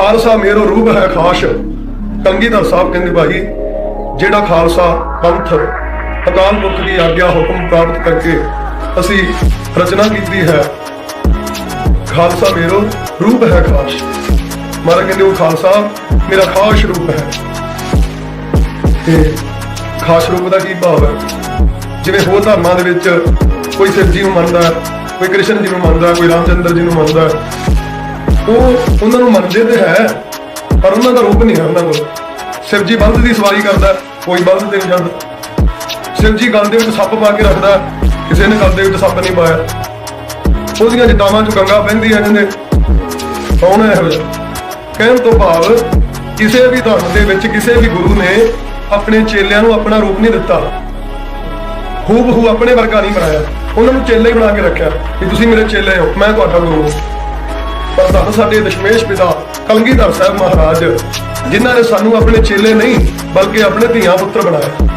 ਖਾਲਸਾ ਮੇਰੋ ਰੂਪ ਹੈ ਖਾਸ। ਕੰਗੀਧਰ ਸਾਹਿਬ ਕਹਿੰਦੇ ਭਾਈ ਜਿਹੜਾ ਖਾਲਸਾ ਪੰਥ ਅਕਾਲ ਪੁਰਖ ਦੀ ਆਗਿਆ ਹੁਕਮ ਪ੍ਰਾਪਤ ਕਰਕੇ ਅਸੀਂ ਰਚਨਾ ਕੀਤੀ ਹੈ ਖਾਲਸਾ ਮੇਰੋ ਰੂਪ ਹੈ ਖਾਸ। ਮਾਰਾ ਕਹਿੰਦੇ ਉਹ ਖਾਲਸਾ ਮੇਰਾ ਖਾਸ ਰੂਪ ਹੈ। ਤੇ ਖਾਸ ਰੂਪ ਦਾ ਕੀ ਭਾਵ ਹੈ? ਜਿਵੇਂ ਹੋਰ ਧਰਮਾਂ ਦੇ ਵਿੱਚ ਕੋਈ ਸਿਵ ਜੀ ਨੂੰ ਮੰਨਦਾ ਕੋਈ ਕ੍ਰਿਸ਼ਨ ਜੀ ਨੂੰ ਮੰਨਦਾ ਹੈ, ਕੋਈ ਰਾਮਚੰਦਰ ਜੀ ਨੂੰ ਮੰਨਦਾ ਉਹ ਉਹਨਾਂ ਨੂੰ ਮੰਨਦੇ ਤੇ ਹੈ, ਪਰ ਉਹਨਾਂ ਦਾ ਰੂਪ ਨਹੀਂ ਹੈ ਉਹਨਾਂ ਕੋਲ ਸ਼ਿਵਜੀ ਬਲਦ ਦੀ ਸਵਾਰੀ ਕਰਦਾ, ਕੋਈ ਬਲਦ ਤੇ ਨਹੀਂ ਜਾਂਦਾ। ਸ਼ਿਵਜੀ ਗਲ ਦੇ ਵਿੱਚ ਸੱਪ ਪਾ ਕੇ ਰੱਖਦਾ, ਕਿਸੇ ਨੇ ਗਲ ਦੇ ਵਿੱਚ ਸੱਪ ਨਹੀਂ ਪਾਇਆ। ਉਹਦੀਆਂ ਜਟਾਵਾਂ ਚ ਗੰਗਾ ਵਹਿੰਦੀ ਹੈ ਕਹਿੰਦੇ ਕੌਣ ਹੈ ਇਹੋ? ਕਹਿਣ ਤੋਂ ਭਾਵ, ਕਿਸੇ ਵੀ ਧਰਮ ਦੇ ਵਿੱਚ ਕਿਸੇ ਵੀ ਗੁਰੂ ਨੇ ਆਪਣੇ ਚੇਲਿਆਂ ਨੂੰ ਆਪਣਾ ਰੂਪ ਨਹੀਂ ਦਿੱਤਾ। ਹੂਬ ਹੂ ਆਪਣੇ ਵਰਗਾ ਨਹੀਂ ਬਣਾਇਆ। ਉਹਨਾਂ ਨੂੰ ਚੇਲੇ ਹੀ ਬਣਾ ਕੇ ਰੱਖਿਆ ਕਿ ਤੁਸੀਂ ਮੇਰੇ ਚੇਲੇ ਹੋ, ਮੈਂ ਤੁਹਾਡਾ ਗੁਰੂ ਹਾਂ। ਪਰ ਸਾਨੂੰ ਸਾਡੇ ਦਸ਼ਮੇਸ਼ ਪਿਤਾ ਕਲਗੀਧਰ ਸਾਹਿਬ ਮਹਾਰਾਜ, ਜਿਨ੍ਹਾਂ ਨੇ ਸਾਨੂੰ ਆਪਣੇ ਚੇਲੇ ਨਹੀਂ, ਬਲਕਿ ਆਪਣੇ ਧੀਆਂ ਪੁੱਤਰ ਬਣਾਇਆ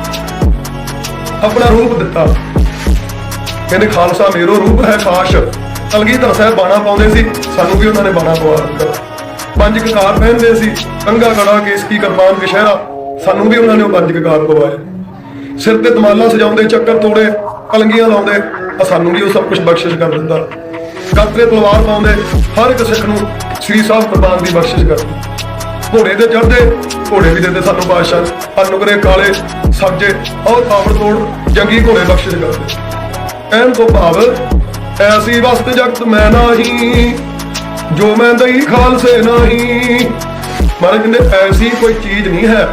ਆਪਣਾ ਰੂਪ ਦਿੱਤਾ। ਕਹਿੰਦੇ, ਖਾਲਸਾ ਮੇਰੋ ਰੂਪ ਹੈ ਖਾਸ। ਕਲਗੀਧਰ ਸਾਹਿਬ ਬਾਣਾ ਪਾਉਂਦੇ ਸੀ, ਸਾਨੂੰ ਵੀ ਉਹਨਾਂ ਨੇ ਬਾਣਾ ਪਵਾ ਦਿੱਤਾ। ਪੰਜ ਕਕਾਰ ਪਹਿਨਦੇ ਸੀ, ਕੰਗਾ ਗੜਾ ਕੇਸ ਕੀ ਕਰਪਾਨ ਕਸ਼ਹਿਰਾ, ਸਾਨੂੰ ਵੀ ਉਹਨਾਂ ਨੇ ਉਹ ਪੰਜ ਕਕਾਰ ਪਵਾਏ। ਸਿਰ ਤੇ ਦਮਾਲਾ ਸਜਾਉਂਦੇ, ਚੱਕਰ ਤੋੜੇ, ਕਲੰਗੀਆਂ ਲਾਉਂਦੇ ਆ ਸਾਨੂੰ ਵੀ ਉਹ ਸਭ ਕੁਝ ਬਖਸ਼ਿਸ਼ ਕਰ ਦਿੰਦਾ। ਕਾਤਰੇ ਤਲਵਾਰ ਪਾਉਂਦੇ ਹਰ ਇੱਕ ਸਿੱਖ ਨੂੰ ਸ੍ਰੀ ਸਾਹਿਬ ਕੁਰਬਾਨ ਦੀ ਬਖਸ਼ਿਸ਼ ਕਰਦੇ ਘੋੜੇ ਤੇ ਚੜਦੇ ਘੋੜੇ ਵੀ ਦਿੰਦੇ ਸਾਨੂੰ ਬਾਦਸ਼ਾਹ ਅਨੁਗਰੇ ਕਾਲੇ ਸਬਜੇ ਔਰ ਤਾਵੜ ਤੋੜ ਜੰਗੀ ਘੋੜੇ ਬਖਸ਼ਿਸ਼ ਕਰਦੇ। ਐਨ ਤੋਂ ਭਾਵ, ਐਸੀ ਵਸਤ ਜਗਤ ਮੈਂ ਨਾਹੀ, ਜੋ ਮੈਂ ਦਈ ਖਾਲਸੇ ਨਾਹੀ। ਮਹਾਰਾਜ ਕਹਿੰਦੇ, ਐਸੀ ਕੋਈ ਚੀਜ਼ ਨਹੀਂ ਹੈ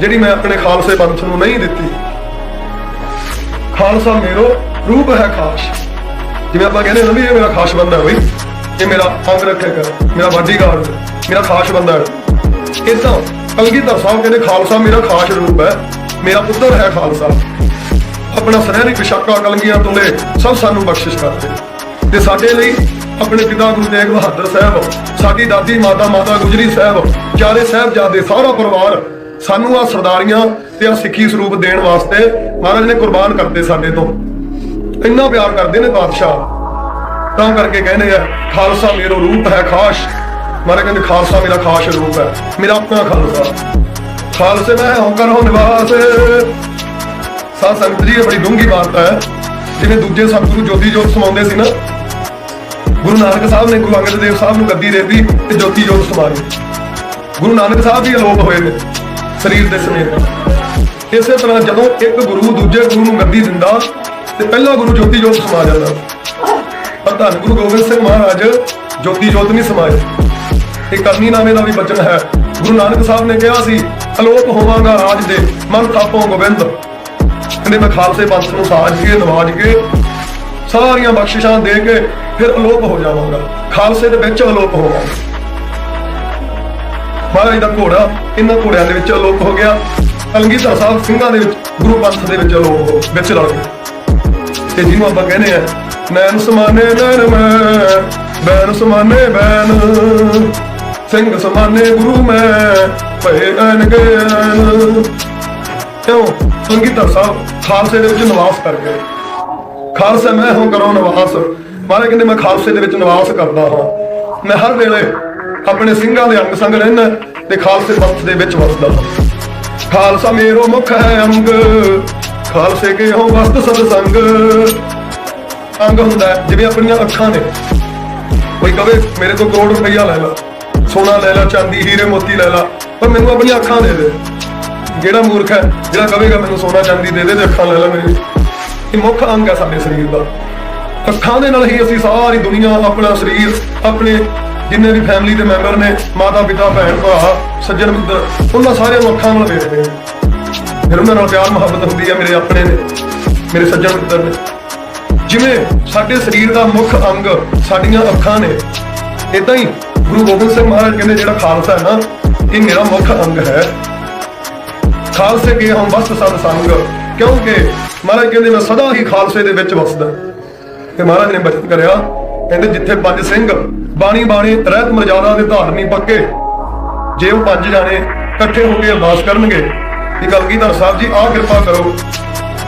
ਜਿਹੜੀ ਮੈਂ ਆਪਣੇ ਖਾਲਸੇ ਪੰਥ ਨੂੰ ਨਹੀਂ ਦਿੱਤੀ। ਖਾਲਸਾ ਮੇਰੋ ਰੂਪ ਹੈ ਖਾਸ। ਜਿਵੇਂ ਆਪਾਂ ਕਹਿੰਦੇ ਨਾ ਵੀ ਇਹ ਮੇਰਾ ਖਾਸ ਬੰਦਾ ਹੈ ਬਈ। ਇਹ ਮੇਰਾ ਅੰਗ ਰੱਖੇਗਾ ਮੇਰਾ ਬਾਡੀਗਾਰਡ ਮੇਰਾ ਖਾਸ ਬੰਦਾ ਹੈ। ਇਦਾਂ ਕਲਗੀਧਰ ਸਾਹਿਬ ਕਹਿੰਦੇ ਖਾਲਸਾ ਮੇਰਾ ਖਾਸ ਰੂਪ ਹੈ। ਮੇਰਾ ਪੁੱਤਰ ਹੈ ਖਾਲਸਾ। ਆਪਣਾ ਸੁਨਹਿਰੀ ਪਿਸ਼ਾਕਾ ਕਲੰਗੀਆਂ ਤੋਲੇ ਸਭ ਸਾਨੂੰ ਬਖਸ਼ਿਸ਼ ਕਰਦੇ। ਤੇ ਸਾਡੇ ਲਈ ਆਪਣੇ ਪਿਤਾ ਗੁਰੂ ਤੇਗ ਬਹਾਦਰ ਸਾਹਿਬ, ਸਾਡੀ ਦਾਦੀ ਮਾਤਾ ਮਾਤਾ ਗੁਜਰੀ ਸਾਹਿਬ, ਚਾਰੇ ਸਾਹਿਬਜ਼ਾਦੇ, ਸਾਰਾ ਪਰਿਵਾਰ ਸਾਨੂੰ ਆ ਸਰਦਾਰੀਆਂ ਤੇ ਆ ਸਿੱਖੀ ਸਰੂਪ ਦੇਣ ਵਾਸਤੇ ਮਹਾਰਾਜ ਨੇ ਕੁਰਬਾਨ ਕਰਤੇ ਸਾਡੇ ਤੋਂ। ਇੰਨਾ ਪਿਆਰ ਕਰਦੇ ਨੇ ਬਾਦਸ਼ਾਹ। ਤਾਂ ਕਰਕੇ ਕਹਿੰਦੇ ਆ, ਖਾਲਸਾ ਮੇਰਾ ਰੂਪ ਹੈ ਖਾਸ। ਮਹਾਰਾਜ ਕਹਿੰਦੇ, ਖਾਲਸਾ ਮੇਰਾ ਖਾਸ ਰੂਪ ਹੈ, ਮੇਰਾ ਆਪਣਾ ਖਾਲਸਾ। ਖਾਲਸੇ ਮੈਂ ਹੋਕਰ ਹੋ ਨਿਵਾਸ। ਸਾਧ ਸੰਗਤ ਜੀ, ਇਹ ਬੜੀ ਡੂੰਘੀ ਬਾਤ ਹੈ। ਜਿਵੇਂ ਦੂਜੇ ਸਤਿਗੁਰੂ ਜੋਤੀ ਜੋਤ ਸਮਾਉਂਦੇ ਸੀ ਨਾ, ਗੁਰੂ ਨਾਨਕ ਸਾਹਿਬ ਨੇ ਗੁਰੂ ਅੰਗਦ ਦੇਵ ਸਾਹਿਬ ਨੂੰ ਗੱਦੀ ਦੇਤੀ ਤੇ ਜੋਤੀ ਜੋਤ ਸਮਾ ਗੁਰੂ ਨਾਨਕ ਸਾਹਿਬ ਵੀ ਅਲੋਪ ਹੋਏ ਨੇ, ਸਰੀਰ ਦੇ ਸਮੇਤ। ਇਸੇ ਤਰ੍ਹਾਂ ਜਦੋਂ ਇੱਕ ਗੁਰੂ ਦੂਜੇ ਗੁਰੂ ਨੂੰ ਗੱਦੀ ਦਿੰਦਾ ਤੇ ਪਹਿਲਾ ਗੁਰੂ ਜੋਤੀ ਜੋਤ ਸਮਾਜ ਜਾਂਦਾ ਪਰ ਧੰਨ ਗੁਰੂ ਗੋਬਿੰਦ ਸਿੰਘ ਮਹਾਰਾਜ ਜੋਤੀ ਜੋਤ ਨਹੀਂ ਸਮਾਏ ਇਹ ਕਰਨੀ ਨਾਮੇ ਦਾ ਵੀ ਬਚਨ ਹੈ। ਗੁਰੂ ਨਾਨਕ ਸਾਹਿਬ ਨੇ ਕਿਹਾ ਸੀ, ਅਲੋਪ ਹੋਵਾਂਗਾ ਰਾਜ ਦੇ, ਮਨ ਥਾਪੋਂ ਗੋਬਿੰਦ। ਕਹਿੰਦੇ, ਮੈਂ ਖਾਲਸੇ ਪੰਥ ਨੂੰ ਸਾਜ ਕੇ ਨਵਾਜ ਕੇ ਸਾਰੀਆਂ ਬਖਸ਼ਿਸ਼ਾਂ ਦੇ ਕੇ ਫਿਰ ਅਲੋਪ ਹੋ ਜਾਵਾਂਗਾ। ਖਾਲਸੇ ਦੇ ਵਿੱਚ ਅਲੋਪ ਹੋਵਾਂਗਾ। ਮਹਾਰਾਜ ਦਾ ਘੋੜਾ, ਇਹਨਾਂ ਘੋੜਿਆਂ ਦੇ ਵਿੱਚ ਅਲੋਪ ਹੋ ਗਿਆ। ਕਲਗੀਧਰ ਸਾਹਿਬ ਸਿੰਘਾਂ ਦੇ ਵਿੱਚ, ਗੁਰੂ ਪੰਥ ਦੇ ਵਿੱਚ ਅਲੋਪ ਹੋ ਵਿੱਚ ਰਲ ਗਏ। ਤੇ ਜਿਹਨੂੰ ਆਪਾਂ ਕਹਿੰਦੇ ਆ ਨੈਣ ਸਮਾਨੇ ਨੈਣ ਮੈਂ ਬੈਨ ਸਮਾਨੇ ਬੈਨ। ਸਿੰਘ ਸਮਾਨੇ ਗੁਰੂ ਮੈਂ, ਭਏ ਐਨ। ਗਏ ਕਿਉਂ? ਸੰਗੀਤਾ ਸਾਹਿਬ ਖਾਲਸੇ ਦੇ ਵਿੱਚ ਨਿਵਾਸ ਕਰ ਗਏ। ਖਾਲਸਾ ਮੈਂ ਹਾਂ ਕਰੋ ਨਿਵਾਸ। ਮਹਾਰਾਜ ਕਹਿੰਦੇ, ਮੈਂ ਖਾਲਸੇ ਦੇ ਵਿੱਚ ਨਿਵਾਸ ਕਰਦਾ ਹਾਂ। ਮੈਂ ਹਰ ਵੇਲੇ ਆਪਣੇ ਸਿੰਘਾਂ ਦੇ ਅੰਗ ਸੰਗ ਰਹਿਣਾ ਤੇ ਖਾਲਸੇ ਪੰਥ ਦੇ ਵਿੱਚ ਵਸਦਾ ਹਾਂ। ਖਾਲਸਾ ਮੇਰੋ ਮੁਖ ਹੈ ਅੰਗ ਖਾਲਸੇ ਕੇ ਹੋ ਵਸਤ ਸਦ ਸੰਗ ਅੰਗ ਹੁੰਦਾ ਜਿਵੇਂ ਆਪਣੀਆਂ ਅੱਖਾਂ ਨੇ। ਕੋਈ ਕਵੇ, ਮੇਰੇ ਤੋਂ ਕਰੋੜ ਰੁਪਈਆ ਲੈ ਲੈ, ਸੋਨਾ ਲੈ ਲੈ, ਚਾਂਦੀ, ਹੀਰੇ, ਮੋਤੀ ਲੈ ਲੈ, ਪਰ ਮੈਨੂੰ ਆਪਣੀਆਂ ਅੱਖਾਂ ਦੇ ਦੇ। ਜਿਹੜਾ ਮੂਰਖ ਹੈ, ਜਿਹੜਾ ਕਹੇਗਾ ਮੈਨੂੰ ਸੋਨਾ, ਚਾਂਦੀ ਦੇ ਦੇ, ਤੇ ਅੱਖਾਂ ਲੈ ਲੈ ਮੇਰੀ। ਇਹ ਮੁੱਖ ਅੰਗ ਹੈ ਸਾਡੇ ਸਰੀਰ ਦਾ। ਅੱਖਾਂ ਦੇ ਨਾਲ ਹੀ ਅਸੀਂ ਸਾਰੀ ਦੁਨੀਆ ਆਪਣਾ ਸਰੀਰ, ਆਪਣੇ ਜਿੰਨੇ ਵੀ ਫੈਮਿਲੀ ਦੇ ਮੈਂਬਰ ਨੇ ਮਾਤਾ ਪਿਤਾ ਭੈਣ ਭਰਾ ਸੱਜਣ ਮਿੱਤਰ ਉਹਨਾਂ ਸਾਰਿਆਂ ਨੂੰ ਅੱਖਾਂ ਨਾਲ ਵੇਖਦੇ ਹਾਂ। ਫਿਰ ਉਹਨਾਂ ਨਾਲ ਪਿਆਰ ਮੁਹੱਬਤ ਹੁੰਦੀ ਹੈ ਮੇਰੇ ਆਪਣੇ ਨੇ ਮੇਰੇ ਸੱਜਣ ਮਿੱਤਰ ਨੇ ਜਿਵੇਂ ਸਾਡੇ ਸਰੀਰ ਦਾ ਮੁੱਖ ਅੰਗ ਸਾਡੀਆਂ ਅੱਖਾਂ ਨੇ ਇਦਾਂ ਹੀ ਗੁਰੂ ਗੋਬਿੰਦ ਸਿੰਘ ਮਹਾਰਾਜ ਕਹਿੰਦੇ ਜਿਹੜਾ ਖਾਲਸਾ ਹੈ ਨਾ, ਇਹ ਮੇਰਾ ਮੁੱਖ ਅੰਗ ਹੈ। ਖਾਲਸੇ ਕੇ ਹਮ ਵਸਤ ਸਦ ਸੰਗ, ਕਿਉਂਕਿ ਮਹਾਰਾਜ ਕਹਿੰਦੇ ਮੈਂ ਸਦਾ ਹੀ ਖਾਲਸੇ ਦੇ ਵਿੱਚ ਵਸਦਾ। ਤੇ ਮਹਾਰਾਜ ਨੇ ਬਚਨ ਕਰਿਆ, ਕਹਿੰਦੇ ਜਿੱਥੇ ਪੰਜ ਸਿੰਘ, ਬਾਣੀ ਬਾਣੀ, ਰਹਿਤ ਮਰਜ਼ਾਦਾ ਦੇ ਧਾਰਨੀ ਪੱਕੇ, ਜੇ ਉਹ ਪੰਜ ਜਾਣੇ ਇਕੱਠੇ ਹੋ ਕੇ ਅਰਦਾਸ ਕਰਨਗੇ ਕਿ ਕਲਗੀਧਰ ਸਾਹਿਬ ਜੀ? ਆਹ ਕਿਰਪਾ ਕਰੋ।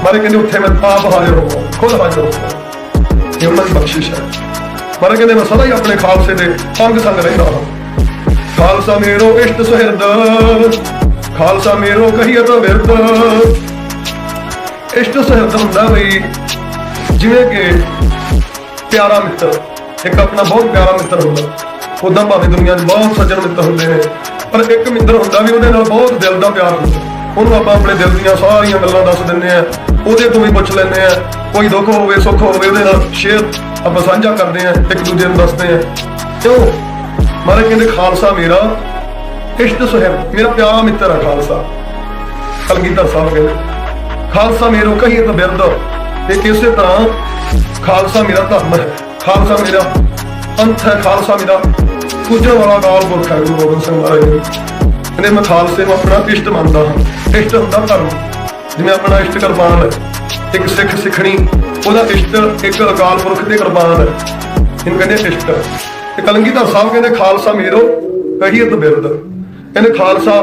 ਮਾਰੇ ਕਹਿੰਦੇ ਉੱਥੇ ਮੈਂ ਆਪ ਹਾਜ਼ਰ ਹੋਵਾਂ ਖੁਦ ਹਾਜ਼ਰ ਹੋਵਾਂ ਇਹ ਉਹਨਾਂ ਦੀ ਬਖਸ਼ਿਸ਼ ਹੈ। ਮਾਰੇ ਕਹਿੰਦੇ ਮੈਂ ਸਦਾ ਹੀ ਆਪਣੇ ਖਾਲਸੇ ਦੇ ਅੰਗ ਸੰਗ ਰਹਿੰਦਾ ਹਾਂ। ਖਾਲਸਾ ਮੇਰੋ ਇਸ਼ਟ ਸੁਹਿਰਦ, ਖਾਲਸਾ ਮੇਰੋ ਕਹੀਏ ਤਾਂ ਵਿਰਦ ਇਸ਼ਟ ਸੁਹਿਰਦ ਹੁੰਦਾ ਬਈ, ਜਿਵੇਂ ਕਿ ਪਿਆਰਾ ਮਿੱਤਰ, ਇੱਕ ਆਪਣਾ ਬਹੁਤ ਪਿਆਰਾ ਮਿੱਤਰ ਹੁੰਦਾ। ਉਦਾਂ ਭਾਵੇਂ ਦੁਨੀਆ 'ਚ ਬਹੁਤ ਸੱਜਣ ਮਿੱਤਰ ਹੁੰਦੇ ਨੇ, ਪਰ ਇੱਕ ਮਿੱਤਰ ਹੁੰਦਾ ਵੀ ਉਹਦੇ ਨਾਲ ਬਹੁਤ ਦਿਲ ਦਾ ਪਿਆਰ ਹੁੰਦਾ। ਉਹਨੂੰ ਆਪਾਂ ਆਪਣੇ ਦਿਲ ਦੀਆਂ ਸਾਰੀਆਂ ਗੱਲਾਂ ਦੱਸ ਦਿੰਦੇ ਆ ਉਹਦੇ ਤੋਂ ਵੀ ਪੁੱਛ ਲੈਂਦੇ ਆ ਕੋਈ ਦੁੱਖ ਹੋਵੇ, ਸੁੱਖ ਹੋਵੇ, ਉਹਦੇ ਨਾਲ ਸ਼ੇਅਰ ਆਪਾਂ ਸਾਂਝਾ ਕਰਦੇ ਆ ਇੱਕ ਦੂਜੇ ਨੂੰ ਦੱਸਦੇ ਆ ਕਿਉਂ ਮਾਰੇ ਕਹਿੰਦੇ, ਖਾਲਸਾ ਮੇਰਾ ਇਸ਼ਟ ਸੁਹਿਬ ਮੇਰਾ ਪਿਆਰਾ ਮਿੱਤਰ ਹੈ ਖਾਲਸਾ। ਕਲਗੀਧਰ ਸਾਹਿਬ ਕਹਿੰਦੇ, ਖਾਲਸਾ ਮੇਰੋ ਕਹੀਏ ਤਾਂ ਬਿਰਦ ਤੇ ਕਿਸੇ ਤਰ੍ਹਾਂ ਖਾਲਸਾ ਮੇਰਾ ਧਰਮ ਹੈ, ਖਾਲਸਾ ਮੇਰਾ ਪੰਥ ਹੈ, ਖਾਲਸਾ ਮੇਰਾ ਪੂਜਣ ਵਾਲਾ ਗਾਲ ਪੁਰਖ ਹੈ, ਗੁਰੂ ਗੋਬਿੰਦ ਸਿੰਘ ਮਹਾਰਾਜ ਜੀ। ਕਹਿੰਦੇ ਮੈਂ ਖਾਲਸੇ ਨੂੰ ਆਪਣਾ ਇਸ਼ਟ ਮੰਨਦਾ ਹਾਂ, ਇਸ਼ਟ ਹੁੰਦਾ ਧਰਮ। ਜਿਵੇਂ ਆਪਣਾ ਇਸ਼ਟ ਕੁਰਬਾਨ ਹੈ, ਇੱਕ ਸਿੱਖ ਸਿੱਖਣੀ, ਉਹਦਾ ਇਸ਼ਟ ਇੱਕ ਅਕਾਲ ਪੁਰਖ ਦੇ ਕੁਰਬਾਨ ਹੈ। ਇਹਨੂੰ ਕਹਿੰਦੇ ਇਸ਼ਟ। ਤੇ ਕਲਗੀਧਰ ਸਾਹਿਬ ਕਹਿੰਦੇ, ਖਾਲਸਾ ਮੇਰੋ ਕਹੀਏ ਤਾਂ ਬਿਰਦ ਕਹਿੰਦੇ, ਖਾਲਸਾ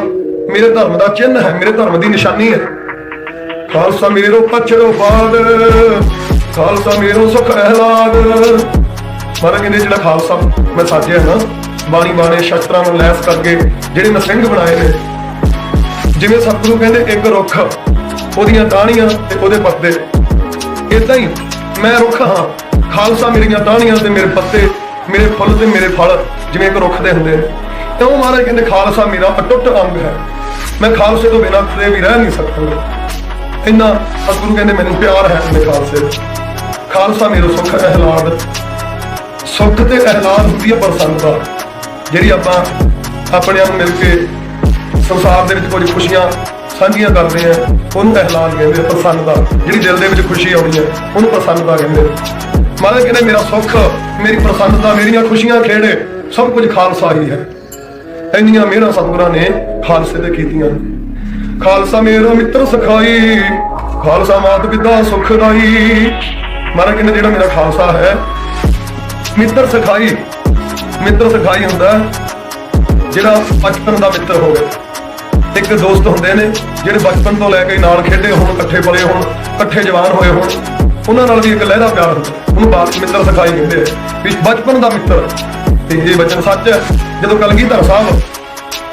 ਮੇਰੇ ਧਰਮ ਦਾ ਚਿੰਨ੍ਹ ਹੈ, ਮੇਰੇ ਧਰਮ ਦੀ ਨਿਸ਼ਾਨੀ ਹੈ। ਖਾਲਸਾ ਮੇਰੋ ਪਛੜੋ ਬਾਦ ਖਾਲਸਾ ਮੇਰੋ ਸੁਖ ਅਹਿਲਾਦ ਮਾਰਾ ਕਹਿੰਦੇ, ਜਿਹੜਾ ਖਾਲਸਾ ਮੈਂ ਸਾਜਿਆ ਨਾ ਬਾਣੀ ਬਾਣੇ ਸ਼ਸਤਰਾਂ ਨੂੰ ਲੈਸ ਕਰਕੇ ਜਿਹੜੇ ਮੈਂ ਸਿੰਘ ਬਣਾਏ ਨੇ। ਜਿਵੇਂ ਸਤਿਗੁਰੂ ਕਹਿੰਦੇ, ਇੱਕ ਰੁੱਖ, ਉਹਦੀਆਂ ਟਾਹਣੀਆਂ ਤੇ ਉਹਦੇ ਪੱਤੇ। ਇਦਾਂ ਹੀ ਮੈਂ ਰੁੱਖ ਹਾਂ। ਖਾਲਸਾ ਮੇਰੀਆਂ ਟਾਹਣੀਆਂ ਤੇ ਮੇਰੇ ਪੱਤੇ, ਮੇਰੇ ਫੁੱਲ ਤੇ ਮੇਰੇ ਫਲ, ਜਿਵੇਂ ਇੱਕ ਰੁੱਖ ਦੇ ਹੁੰਦੇ ਨੇ। ਤੇ ਉਹ ਮਹਾਰਾਜ ਕਹਿੰਦੇ, ਖਾਲਸਾ ਮੇਰਾ ਅਟੁੱਟ ਅੰਗ ਹੈ। ਮੈਂ ਖਾਲਸੇ ਤੋਂ ਬਿਨਾਂ ਕਦੇ ਵੀ ਰਹਿ ਨਹੀਂ ਸਕਦਾ। ਇੰਨਾ ਸਤਿਗੁਰੂ ਕਹਿੰਦੇ, ਮੈਨੂੰ ਪਿਆਰ ਹੈ ਮੇਰੇ ਖਾਲਸੇ ਦਾ। ਖਾਲਸਾ ਮੇਰਾ ਸੁੱਖ ਅਹਿਲਾਦ। ਸੁੱਖ ਤੇ ਅਹਿਲਾਦ ਹੁੰਦੀ ਹੈ ਪ੍ਰਸੰਨਤਾ ਜਿਹੜੀ ਆਪਾਂ ਆਪਣੇ ਆਪ ਨੂੰ ਮਿਲ ਕੇ ਸੰਸਾਰ ਦੇ ਵਿੱਚ ਕੁਝ ਖੁਸ਼ੀਆਂ ਸਾਂਝੀਆਂ ਕਰਦੇ ਆ ਉਹਨੂੰ ਅਹਿਲਾਦ ਕਹਿੰਦੇ ਆ, ਪ੍ਰਸੰਨਤਾ। ਜਿਹੜੀ ਦਿਲ ਦੇ ਵਿੱਚ ਖੁਸ਼ੀ ਆਉਣੀ ਹੈ, ਉਹਨੂੰ ਪ੍ਰਸੰਨਤਾ ਕਹਿੰਦੇ ਆ। ਮਹਾਰਾਜ ਕਹਿੰਦੇ, ਮੇਰਾ ਸੁੱਖ, ਮੇਰੀ ਪ੍ਰਸੰਨਤਾ, ਮੇਰੀਆਂ ਖੁਸ਼ੀਆਂ ਖੇੜੇ ਸਭ ਕੁਝ ਖਾਲਸਾ ਹੀ ਹੈ। ਇੰਨੀਆਂ ਮਿਹਰਾਂ ਸਤਿਗੁਰਾਂ ਨੇ ਖਾਲਸੇ ਤੇ ਕੀਤੀਆਂ। ਖਾਲਸਾ ਮੇਰਾ ਮਿੱਤਰ ਸਖਾਈ, ਖਾਲਸਾ ਮਾਤ ਪਿਤਾ ਸੁਖ ਦਾਈ ਮਹਾਰਾਜ ਕਹਿੰਦੇ, ਜਿਹੜਾ ਮੇਰਾ ਖਾਲਸਾ ਹੈ, ਮਿੱਤਰ ਸਖਾਈ ਮਿੱਤਰ ਸਖਾਈ ਹੁੰਦਾ ਜਿਹੜਾ ਬਚਪਨ ਦਾ ਮਿੱਤਰ ਹੋਵੇ। ਇੱਕ ਦੋਸਤ ਹੁੰਦੇ ਨੇ, ਜਿਹੜੇ ਬਚਪਨ ਤੋਂ ਲੈ ਕੇ ਨਾਲ ਖੇਡੇ ਹੋਣ, ਇਕੱਠੇ ਪਲੇ ਹੋਣ, ਇਕੱਠੇ ਜਵਾਨ ਹੋਏ ਹੋਣ, ਉਹਨਾਂ ਨਾਲ ਵੀ ਇੱਕ ਲਹਿਰਾ ਪਿਆਰ ਹੁੰਦਾ। ਉਹਨੂੰ ਬਾਤ ਮਿੱਤਰ ਸਖਾਈ ਕਹਿੰਦੇ ਆ ਵੀ ਬਚਪਨ ਦਾ ਮਿੱਤਰ। ਤੇ ਇਹ ਬਚਨ ਸੱਚ ਹੈ, ਜਦੋਂ ਕਲਗੀਧਰ ਸਾਹਿਬ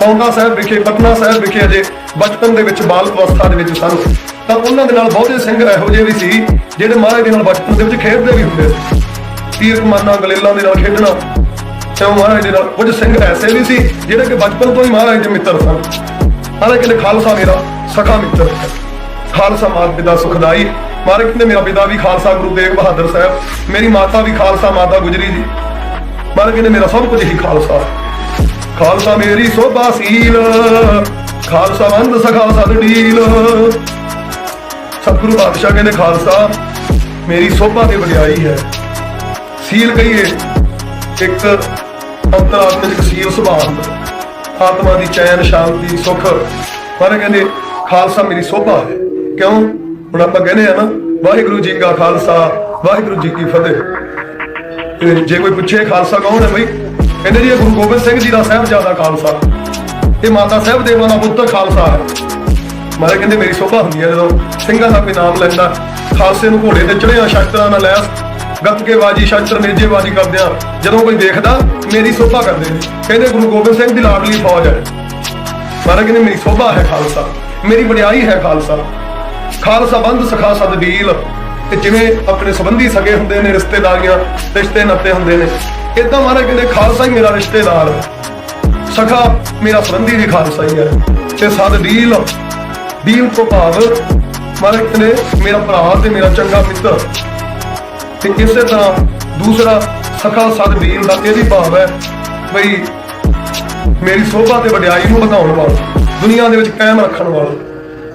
ਪੌਂਦਾ ਸਾਹਿਬ ਵਿਖੇ, ਪਟਨਾ ਸਾਹਿਬ ਵਿਖੇ ਅਜੇ ਬਚਪਨ ਦੇ ਵਿੱਚ ਬਾਲ ਅਵਸਥਾ ਦੇ ਵਿੱਚ ਸਨ, ਤਾਂ ਉਹਨਾਂ ਦੇ ਨਾਲ ਬਹੁਤੇ ਸਿੰਘ ਇਹੋ ਜਿਹੇ ਵੀ ਸੀ, ਜਿਹੜੇ ਮਹਾਰਾਜ ਦੇ ਨਾਲ ਬਚਪਨ ਦੇ ਵਿੱਚ ਖੇਡਦੇ ਵੀ ਹੁੰਦੇ ਸੀ। ਤੀਰ ਕਮਾਨਾਂ ਗਲੇਲਾਂ ਦੇ ਨਾਲ ਖੇਡਣਾ ਤੇ ਮਹਾਰਾਜ ਦੇ ਨਾਲ ਕੁਝ ਸਿੰਘ ਐਸੇ ਵੀ ਸੀ ਜਿਹੜੇ ਕਿ ਬਚਪਨ ਤੋਂ ਹੀ ਮਹਾਰਾਜ ਦੇ ਮਿੱਤਰ ਸਨ। ਮਹਾਰਾਜ ਖਾਲਸਾ ਮੇਰਾ ਸਖਾ ਮਿੱਤਰ ਹੈ ਖਾਲਸਾ ਮਾਤ ਪਿਤਾ ਸੁਖਦਾਈ। ਮਹਾਰਾਜ ਕਹਿੰਦੇ ਮੇਰਾ ਪਿਤਾ ਵੀ ਖਾਲਸਾ ਗੁਰੂ ਤੇਗ ਬਹਾਦਰ ਸਾਹਿਬ, ਮੇਰੀ ਮਾਤਾ ਵੀ ਖਾਲਸਾ ਮਾਤਾ ਗੁਜਰੀ ਜੀ। ਮਹਾਰਾਜ ਕਹਿੰਦੇ ਮੇਰਾ ਸਭ ਕੁਝ ਹੀ ਖਾਲਸਾ ਖਾਲਸਾ ਮੇਰੀ ਸੋਭਾ ਸੀਲ, ਖਾਲਸਾ ਵੰਦ ਸਖਾ ਸਦ ਢੀਲ। ਸਤਿਗੁਰੂ ਪਾਤਸ਼ਾਹ ਕਹਿੰਦੇ, ਖਾਲਸਾ, ਮੇਰੀ ਸੋਭਾ ਤੇ ਵਡਿਆਈ ਹੈ। ਸੀਲ ਕਹੀਏ, ਇੱਕ ਅੰਤਰਾਤਮਿਕ ਸੀਲ ਸੁਭਾਅ। ਆਤਮਾ ਦੀ ਚੈਨ, ਸ਼ਾਂਤੀ, ਸੁਖ। ਪਰ ਕਹਿੰਦੇ, ਖਾਲਸਾ ਮੇਰੀ ਸੋਭਾ ਹੈ। ਕਿਉਂ? ਹੁਣ ਆਪਾਂ ਕਹਿੰਦੇ ਆ ਨਾ, ਵਾਹਿਗੁਰੂ ਜੀ ਕਾ ਖਾਲਸਾ, ਵਾਹਿਗੁਰੂ ਜੀ ਕੀ ਫਤਿਹ। ਤੇ ਜੇ ਕੋਈ ਪੁੱਛੇ ਖਾਲਸਾ ਕੌਣ ਹੈ ਬਈ? ਕਹਿੰਦੇ ਜੀ, ਇਹ ਗੁਰੂ ਗੋਬਿੰਦ ਸਿੰਘ ਜੀ ਦਾ ਸਾਹਿਬਜ਼ਾਦਾ ਖਾਲਸਾ। ਇਹ ਮਾਤਾ ਸਾਹਿਬ ਦੇਵਾਂ ਦਾ ਪੁੱਤਰ ਖਾਲਸਾ ਹੈ। ਮਾਰੇ ਕਹਿੰਦੇ, ਮੇਰੀ ਸੋਭਾ ਹੁੰਦੀ ਹੈ ਜਦੋਂ ਸਿੰਘਾਂ ਦਾ ਵੀ ਨਾਮ ਲੈਂਦਾ, ਖਾਲਸੇ ਨੂੰ ਘੋੜੇ ਤੇ ਚੜਿਆ ਸ਼ਸਤਰਾਂ ਨਾਲ ਲੈਸ ਗੱਤਕੇਬਾਜੀ ਸ਼ਸਤਰ ਨੇਜੇਬਾਜੀ ਕਰਦਿਆਂ ਜਦੋਂ ਕੋਈ ਦੇਖਦਾ, ਮੇਰੀ ਸੋਭਾ ਕਰਦੇ ਨੇ। ਕਹਿੰਦੇ ਗੁਰੂ ਗੋਬਿੰਦ ਸਿੰਘ ਦੀ ਲਾਡਲੀ ਫੌਜ ਹੈ। ਮਾਰੇ ਕਹਿੰਦੇ ਮੇਰੀ ਸੋਭਾ ਹੈ ਖਾਲਸਾ, ਮੇਰੀ ਵਡਿਆਈ ਹੈ ਖਾਲਸਾ। ਖਾਲਸਾ ਬੰਦ, ਸਖਾ ਸਦਬੀਲ ਤੇ ਜਿਵੇਂ ਆਪਣੇ ਸੰਬੰਧੀ ਸਗੇ ਹੁੰਦੇ ਨੇ, ਰਿਸ਼ਤੇਦਾਰੀਆਂ, ਰਿਸ਼ਤੇ ਨਾਤੇ ਹੁੰਦੇ ਨੇ ਇਦਾਂ ਮਹਾਰਾਜ ਕਹਿੰਦੇ ਖਾਲਸਾ ਹੀ ਮੇਰਾ ਰਿਸ਼ਤੇਦਾਰ ਹੈ। ਸਖਾ ਮੇਰਾ ਸੰਬੰਧੀ ਵੀ ਖਾਲਸਾ ਹੀ ਹੈ। ਤੇ ਸਦ ਡੀਲ ਡੀਲ ਤੋਂ ਭਾਵ ਮਹਾਰਾਜ ਕਹਿੰਦੇ ਮੇਰਾ ਭਰਾ ਤੇ ਮੇਰਾ ਚੰਗਾ ਮਿੱਤਰ ਤੇ ਇਸੇ ਤਰ੍ਹਾਂ ਦੂਸਰਾ ਸਖਾ ਸਦ ਡੀਲ ਦਾ ਇਹ ਵੀ ਭਾਵ ਹੈ ਬਈ ਮੇਰੀ ਸੋਭਾ ਤੇ ਵਡਿਆਈ ਨੂੰ ਵਧਾਉਣ ਵਾਲਾ, ਦੁਨੀਆ ਦੇ ਵਿੱਚ ਕਾਇਮ ਰੱਖਣ ਵਾਲਾ।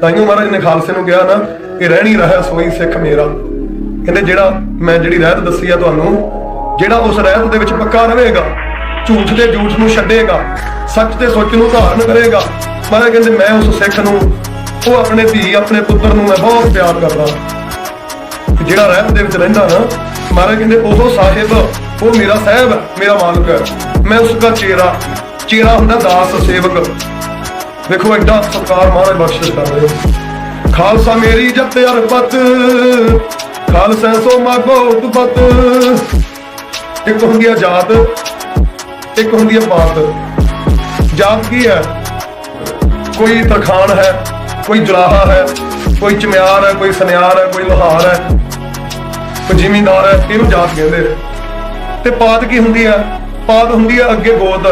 ਤਾਈਓ ਮਹਾਰਾਜ ਨੇ ਖਾਲਸੇ ਨੂੰ ਕਿਹਾ ਨਾ ਕਿ ਰਹਿਣੀ ਰਹਿ ਸੋਈ ਸਿੱਖ ਮੇਰਾ। ਕਹਿੰਦੇ ਜਿਹੜਾ ਮੈਂ ਜਿਹੜੀ ਰਹਿਤ ਦੱਸੀ ਆ ਤੁਹਾਨੂੰ, ਜਿਹੜਾ ਉਸ ਰਹਿਤ ਦੇ ਵਿੱਚ ਪੱਕਾ ਰਹੇਗਾ, ਝੂਠ ਤੇ ਝੂਠ ਨੂੰ ਛੱਡੇਗਾ, ਸੱਚ ਤੇ ਸੱਚ ਨੂੰ ਧਾਰਨ ਕਰੇਗਾ, ਮਹਾਰਾਜ ਕਹਿੰਦੇ ਮੈਂ ਉਸ ਸਿੱਖ ਨੂੰ, ਉਹ ਆਪਣੇ ਧੀ, ਆਪਣੇ ਪੁੱਤਰ ਨੂੰ ਮੈਂ ਬਹੁਤ ਪਿਆਰ ਕਰਦਾ। ਜਿਹੜਾ ਰਹਿਤ ਦੇ ਵਿੱਚ ਰਹਿੰਦਾ ਨਾ, ਮਹਾਰਾਜ ਕਹਿੰਦੇ ਉਹ ਸਾਹਿਬ, ਉਹ ਮੇਰਾ ਸਾਹਿਬ ਹੈ ਮੇਰਾ ਮਾਲਕ ਹੈ। ਮੈਂ ਉਸ ਦਾ ਚੇਰਾ ਚੇਰਾ ਹੁੰਦਾ ਦਾਸ ਸੇਵਕ। ਵੇਖੋ ਐਡਾ ਸਤਕਾਰ ਮਹਾਰਾਜ ਬਖਸ਼ਿਸ਼ ਕਰ ਰਹੇ ਹੋ। ਖਾਲਸਾ ਮੇਰੀ ਜੱਤ ਅਰਪਤ, ਖਾਲਸਾ ਸੋ ਮਾਗੋ ਉਤਪਤ। ਇੱਕ ਹੁੰਦੀ ਹੈ ਜਾਤ, ਇੱਕ ਹੁੰਦੀ ਹੈ ਬਾਤ ਜਾਤ ਕੀ ਹੈ? ਕੋਈ ਤਰਖਾਨ ਹੈ, ਕੋਈ ਜਲਾਹਾ ਹੈ, ਕੋਈ ਚਮਿਆਰ ਹੈ, ਕੋਈ ਸੁਨਿਆਰ ਹੈ, ਕੋਈ ਲੋਹਾਰ ਹੈ। ਕੋਈ ਜ਼ਿਮੀਂਦਾਰ ਹੈ, ਇਹਨੂੰ ਜਾਤ ਕਹਿੰਦੇ ਨੇ ਤੇ ਪਾਤ ਕੀ ਹੁੰਦੀ ਹੈ ਪਾਤ ਹੁੰਦੀ ਹੈ ਅੱਗੇ ਗੋਤ,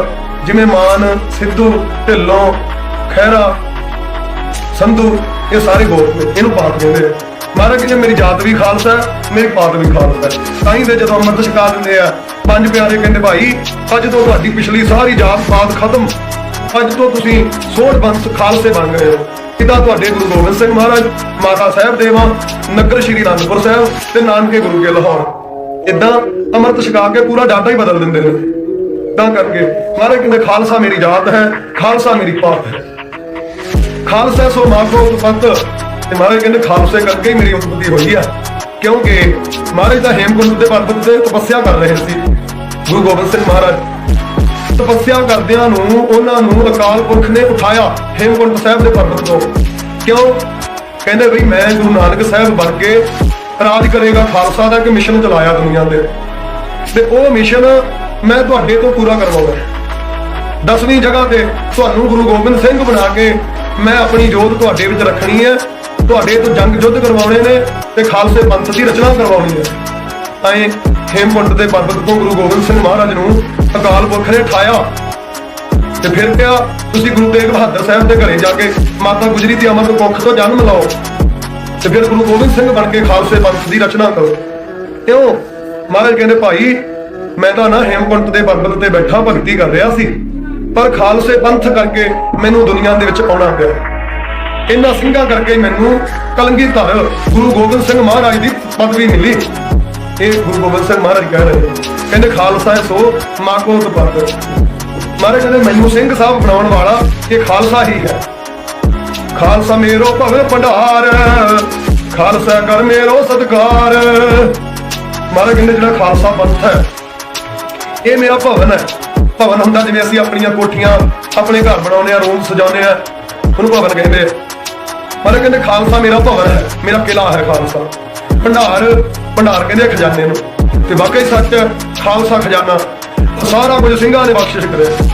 ਜਿਵੇਂ ਮਾਨ, ਸਿੱਧੂ, ਢਿੱਲੋਂ, ਖਹਿਰਾ, ਸੰਧੂ, ਇਹ ਸਾਰੇ ਗੋਤ ਨੇ, ਇਹਨੂੰ ਪਾਤ ਕਹਿੰਦੇ ਆ। ਮਹਾਰਾਜ ਕਹਿੰਦੇ ਮੇਰੀ ਜਾਤ ਵੀ ਖਾਲਸਾ ਹੈ ਮੇਰੀ ਪਾਤ ਵੀ ਖਾਲਸਾ। ਹੈ ਤਾਂ ਹੀ ਤੇ ਜਦੋਂ ਅੰਮ੍ਰਿਤ ਛਕਾ ਦਿੰਦੇ ਆ, ਪੰਜ ਪਿਆਰੇ ਕਹਿੰਦੇ, ਭਾਈ, ਅੱਜ ਤੋਂ ਤੁਹਾਡੀ ਪਿਛਲੀ ਸਾਰੀ ਜਾਤ ਪਾਤ ਖਤਮ। ਅੱਜ ਤੋਂ ਤੁਸੀਂ ਸੋਢ ਬੰਸ ਖਾਲਸੇ ਬਣ ਗਏ ਹੋ। ਪਿਤਾ ਤੁਹਾਡੇ ਗੁਰੂ ਗੋਬਿੰਦ ਸਿੰਘ ਮਹਾਰਾਜ, ਮਾਤਾ ਸਾਹਿਬ ਦੇਵਾ, ਨਗਰ ਸ਼੍ਰੀ ਅਨੰਦਪੁਰ ਸਾਹਿਬ ਤੇ ਨਾਨਕੇ ਗੁਰੂ ਕੇ ਲਾਹੌਰ। ਇਦਾਂ ਅੰਮ੍ਰਿਤ ਛਕਾ ਕੇ ਪੂਰਾ ਡਾਟਾ ਹੀ ਬਦਲ ਦਿੰਦੇ ਨੇ। ਤਾਂ ਕਰਕੇ ਮਹਾਰਾਜ ਕਹਿੰਦੇ, ਖਾਲਸਾ ਮੇਰੀ ਜਾਤ ਹੈ, ਖਾਲਸਾ ਮੇਰੀ ਪਾਤ ਹੈ। ਖਾਲਸਾ ਸੋ ਮਾਗੋ ਉਤਪੰਤ ਤੇ ਮਹਾਰਾਜ ਕਹਿੰਦੇ, ਖਾਲਸੇ ਕਰਕੇ ਹੀ ਮੇਰੀ ਉਤਪਤੀ ਹੋਈ ਆ ਕਿਉਂਕਿ ਮਹਾਰਾਜ ਤਾਂ ਹੇਮਕੁੰਟ ਦੇ ਪਰਬਤ ਤੇ ਤਪੱਸਿਆ ਕਰ ਰਹੇ ਸੀ। ਗੁਰੂ ਗੋਬਿੰਦ ਸਿੰਘ ਮਹਾਰਾਜ ਤਪੱਸਿਆ ਕਰਦਿਆਂ ਨੂੰ, ਉਹਨਾਂ ਨੂੰ ਅਕਾਲ ਪੁਰਖ ਨੇ ਉਠਾਇਆ ਹੇਮਕੁੰਟ ਸਾਹਿਬ ਦੇ ਪਰਬਤ ਤੋਂ। ਕਿਉਂ? ਕਹਿੰਦੇ ਬਈ ਮੈਂ ਗੁਰੂ ਨਾਨਕ ਸਾਹਿਬ ਬਣ ਕੇ ਰਾਜ ਕਰੇਗਾ, ਖਾਲਸਾ ਦਾ ਇੱਕ ਮਿਸ਼ਨ ਚਲਾਇਆ ਦੁਨੀਆ ਤੇ? ਤੇ ਉਹ ਮਿਸ਼ਨ ਮੈਂ ਤੁਹਾਡੇ ਤੋਂ ਪੂਰਾ ਕਰਵਾਉਣਾ ਦਸਵੀਂ ਜਗ੍ਹਾ ਤੇ ਤੁਹਾਨੂੰ ਗੁਰੂ ਗੋਬਿੰਦ ਸਿੰਘ ਬਣਾ ਕੇ ਮੈਂ ਆਪਣੀ ਜੋਤ ਤੁਹਾਡੇ ਵਿੱਚ ਰੱਖਣੀ ਹੈ। ਤੁਹਾਡੇ ਤੋਂ ਜੰਗ ਯੁੱਧ ਕਰਵਾਉਣੇ ਨੇ ਤੇ ਖਾਲਸੇ ਪੰਥ ਦੀ ਰਚਨਾ ਕਰਵਾਉਣੀ ਹੈ। ਤਾਂ ਇਹ ਹੇਮਕੁੰਟ ਦੇ ਪਰਬਤ ਤੋਂ ਗੁਰੂ ਗੋਬਿੰਦ ਸਿੰਘ ਮਹਾਰਾਜ ਨੂੰ ਅਕਾਲ ਪੁਰਖ ਨੇ ਠਾਇਆ। ਤੇ ਫਿਰ ਕਿਹਾ, ਤੁਸੀਂ ਗੁਰੂ ਤੇਗ ਬਹਾਦਰ ਸਾਹਿਬ ਦੇ ਘਰੇ ਜਾ ਕੇ ਮਾਤਾ ਗੁਜਰੀ ਦੀ ਅਮਰ ਕੁੱਖ ਤੋਂ ਜਨਮ ਲਓ। ਤੇ ਫਿਰ ਗੁਰੂ ਗੋਬਿੰਦ ਸਿੰਘ ਬਣ ਕੇ ਖਾਲਸੇ ਪੰਥ ਦੀ ਰਚਨਾ ਕਰੋ। ਕਿਉਂ? ਮਹਾਰਾਜ ਕਹਿੰਦੇ, ਭਾਈ, ਮੈਂ ਤਾਂ ਨਾ ਹੇਮਕੁੰਟ ਦੇ ਪਰਬਤ ਤੇ ਬੈਠਾ, ਭਗਤੀ ਕਰ ਰਿਹਾ ਸੀ। ਪਰ ਖਾਲਸੇ ਪੰਥ ਕਰਕੇ ਮੈਨੂੰ ਦੁਨੀਆ ਦੇ ਵਿੱਚ ਆਉਣਾ ਪਿਆ। ਇਹਨਾਂ ਸਿੰਘਾਂ ਕਰਕੇ ਹੀ ਮੈਨੂੰ ਕਲਗੀਧਰ ਗੁਰੂ ਗੋਬਿੰਦ ਸਿੰਘ ਮਹਾਰਾਜ ਦੀ ਪਦਵੀ ਮਿਲੀ। ਇਹ ਗੁਰੂ ਗੋਬਿੰਦ ਸਿੰਘ ਮਹਾਰਾਜ ਕਹਿ ਰਹੇ ਕਹਿੰਦੇ ਖਾਲਸਾ ਸੋ, ਮਾਕੋ ਤਪਤ ਮਹਾਰਾਜ ਕਹਿੰਦੇ, ਮੈਨੂੰ ਸਿੰਘ ਸਾਹਿਬ ਬਣਾਉਣ ਵਾਲਾ ਇਹ ਖਾਲਸਾ ਹੀ ਹੈ। ਖਾਲਸਾ ਮੇਰੋ ਭਵੇ ਭੰਡਾਰ, ਖਾਲਸਾ ਕਰ ਮੇਰੋ ਸਤਕਾਰ। ਮਹਾਰਾਜ ਕਹਿੰਦੇ, ਜਿਹੜਾ ਖਾਲਸਾ ਪੰਥ ਹੈ, ਇਹ ਮੇਰਾ ਭਵਨ ਹੈ। ਭਵਨ ਹੁੰਦਾ ਜਿਵੇਂ ਅਸੀਂ ਆਪਣੀਆਂ ਕੋਠੀਆਂ ਆਪਣੇ ਘਰ ਬਣਾਉਂਦੇ ਆ ਰੂਮ ਸਜਾਉਂਦੇ ਆ ਉਹਨੂੰ ਭਵਨ ਕਹਿੰਦੇ ਮਹਾਰਾਜ ਕਹਿੰਦੇ, ਖਾਲਸਾ ਮੇਰਾ ਭਵਨ ਹੈ, ਮੇਰਾ ਕਿਲਾ ਹੈ ਖਾਲਸਾ। ਭੰਡਾਰ ਭੰਡਾਰ ਕਹਿੰਦੇ ਆ ਖਜ਼ਾਨੇ ਨੂੰ। ਤੇ ਵਾਕਈ ਸੱਚ, ਖਾਲਸਾ ਖਜ਼ਾਨਾ। ਸਾਰਾ ਕੁਝ ਸਿੰਘਾਂ ਨੇ ਬਖਸ਼ਿਸ਼ ਕਰਿਆ।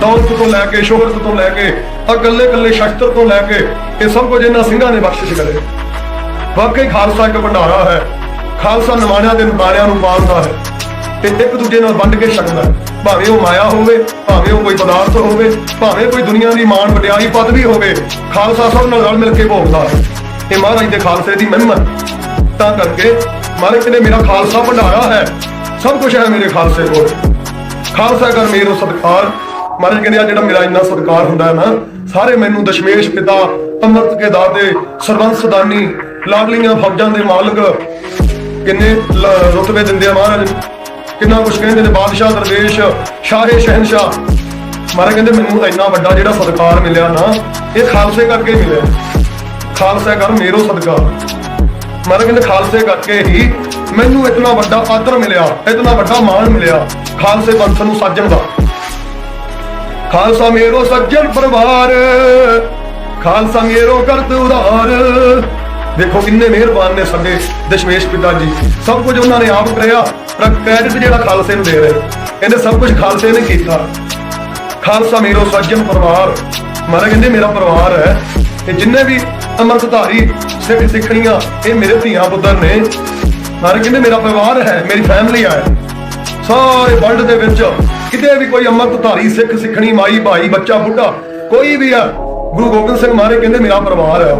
ਦੌਲਤ ਤੋਂ ਲੈ ਕੇ, ਸ਼ੋਹਰਤ ਤੋਂ ਲੈ ਕੇ ਆ ਕੱਲੇ ਕੱਲੇ ਸ਼ਸਤਰ ਤੋਂ ਲੈ ਕੇ, ਇਹ ਸਭ ਕੁਝ ਇਹਨਾਂ ਸਿੰਘਾਂ ਨੇ ਬਖਸ਼ਿਸ਼ ਕਰੇ ਵਾਕਈ ਖਾਲਸਾ ਇੱਕ ਭੰਡਾਰਾ ਹੈ। ਖਾਲਸਾ ਨਿਮਾਣਿਆਂ ਦੇ ਨਿਮਾਣਿਆਂ ਨੂੰ ਪਾਲਦਾ ਹੈ। ਤੇ ਇੱਕ ਦੂਜੇ ਨਾਲ ਵੰਡ ਕੇ ਛਕਦਾ ਹੈ। ਭਾਵੇਂ ਉਹ ਮਾਇਆ ਹੋਵੇ, ਭਾਵੇਂ ਉਹ ਕੋਈ ਪਦਾਰਥ ਹੋਵੇ, ਭਾਵੇਂ ਕੋਈ ਦੁਨੀਆ ਦੀ ਮਾਣ ਵਡਿਆਈ ਪਦਵੀ ਹੋਵੇ, ਖਾਲਸਾ ਸਭ ਨਾਲ ਰਲ ਮਿਲ ਕੇ ਭੋਗਦਾ ਹੈ। ਇਹ ਮਹਾਰਾਜ ਦੇ ਖਾਲਸੇ ਦੀ ਮਹਿਮਾ ਤਾਂ ਕਰਕੇ ਮਹਾਰਾਜ ਨੇ ਮੇਰਾ ਖਾਲਸਾ ਭੰਡਾਰਾ ਹੈ। ਸਭ ਕੁਝ ਹੈ ਮੇਰੇ ਖਾਲਸੇ ਕੋਲ। ਖਾਲਸਾ ਕਰ ਮੇਰੋ ਸਤਕਾਰ। ਮਹਾਰਾਜ ਕਹਿੰਦੇ ਆ, ਜਿਹੜਾ ਮੇਰਾ ਇੰਨਾ ਸਤਕਾਰ ਹੁੰਦਾ ਹੈ ਨਾ, ਸਾਰੇ ਮੈਨੂੰ ਦਸ਼ਮੇਸ਼ ਪਿਤਾ, ਅੰਮ੍ਰਿਤ ਕੇ ਦਾਤੇ, ਸਰਬੰਸ ਦਾਨੀ ਲਾਡਲੀਆਂ ਫੌਜਾਂ ਦੇ ਮਾਲਕ ਕਿੰਨੇ ਰੁਤਬੇ ਦਿੰਦੇ ਆ ਮਹਾਰਾਜ। ਕਿੰਨਾ ਕੁਝ ਕਹਿੰਦੇ ਨੇ, ਬਾਦਸ਼ਾਹ, ਦਰਵੇਸ਼, ਸ਼ਾਹੇ, ਸ਼ਹਿਨਸ਼ਾਹ। ਮਹਾਰਾਜ ਕਹਿੰਦੇ, ਮੈਨੂੰ ਇੰਨਾ ਵੱਡਾ ਜਿਹੜਾ ਸਤਕਾਰ ਮਿਲਿਆ ਨਾ, ਇਹ ਖਾਲਸੇ ਕਰਕੇ ਮਿਲਿਆ। ਖਾਲਸਾ ਕਰ ਮੇਰੋ ਸਦਕਾ ਮਹਾਰਾਜ ਕਹਿੰਦੇ ਖਾਲਸੇ ਕਰਕੇ ਹੀ ਮੈਨੂੰ ਇਤਨਾ ਵੱਡਾ ਆਦਰ ਮਿਲਿਆ, ਇਤਨਾ ਵੱਡਾ ਮਾਣ ਮਿਲਿਆ ਖਾਲਸੇ ਪੰਥ ਨੂੰ ਸਾਜਣ ਦਾ। ਖਾਲਸਾ ਮੇਰੋ ਸੱਜਣ ਪਰਿਵਾਰ, ਖਾਲਸਾ ਮੇਰੋ ਕਰਤ ਉਧਾਰ। ਦੇਖੋ ਕਿੰਨੇ ਮਿਹਰਬਾਨ ਨੇ ਸਾਡੇ ਦਸ਼ਮੇਸ਼ ਪਿਤਾ ਜੀ। ਸਭ ਕੁਝ ਉਹਨਾਂ ਨੇ ਆਪ ਕਰਿਆ, ਪਰ ਕ੍ਰੈਡਿਟ ਜਿਹੜਾ ਖਾਲਸੇ ਨੂੰ ਦੇ ਰਹੇ ਕਹਿੰਦੇ ਸਭ ਕੁਝ ਖਾਲਸੇ ਨੇ ਕੀਤਾ। ਖਾਲਸਾ ਮੇਰੋ ਸੱਜਣ ਪਰਿਵਾਰ ਮਹਾਰਾਜ ਕਹਿੰਦੇ ਮੇਰਾ ਪਰਿਵਾਰ ਹੈ, ਤੇ ਜਿੰਨੇ ਵੀ ਅੰਮ੍ਰਿਤਧਾਰੀ ਸਿੱਖ ਸਿੱਖਣੀਆਂ, ਇਹ ਮੇਰੇ ਧੀਆਂ ਪੁੱਤਰ ਨੇ। ਮਹਾਰਾਜ ਕਹਿੰਦੇ ਮੇਰਾ ਪਰਿਵਾਰ ਹੈ, ਮੇਰੀ ਫੈਮਿਲੀ ਹੈ। ਸਾਰੇ ਵਰਲਡ ਦੇ ਵਿੱਚ ਕਿਤੇ ਵੀ ਕੋਈ ਅੰਮ੍ਰਿਤਧਾਰੀ ਸਿੱਖ ਸਿੱਖਣੀ, ਮਾਈ ਭਾਈ, ਬੱਚਾ ਬੁੱਢਾ, ਕੋਈ ਵੀ ਆ ਗੁਰੂ ਗੋਬਿੰਦ ਸਿੰਘ ਮਹਾਰਾਜ ਕਹਿੰਦੇ ਮੇਰਾ ਪਰਿਵਾਰ ਹੈ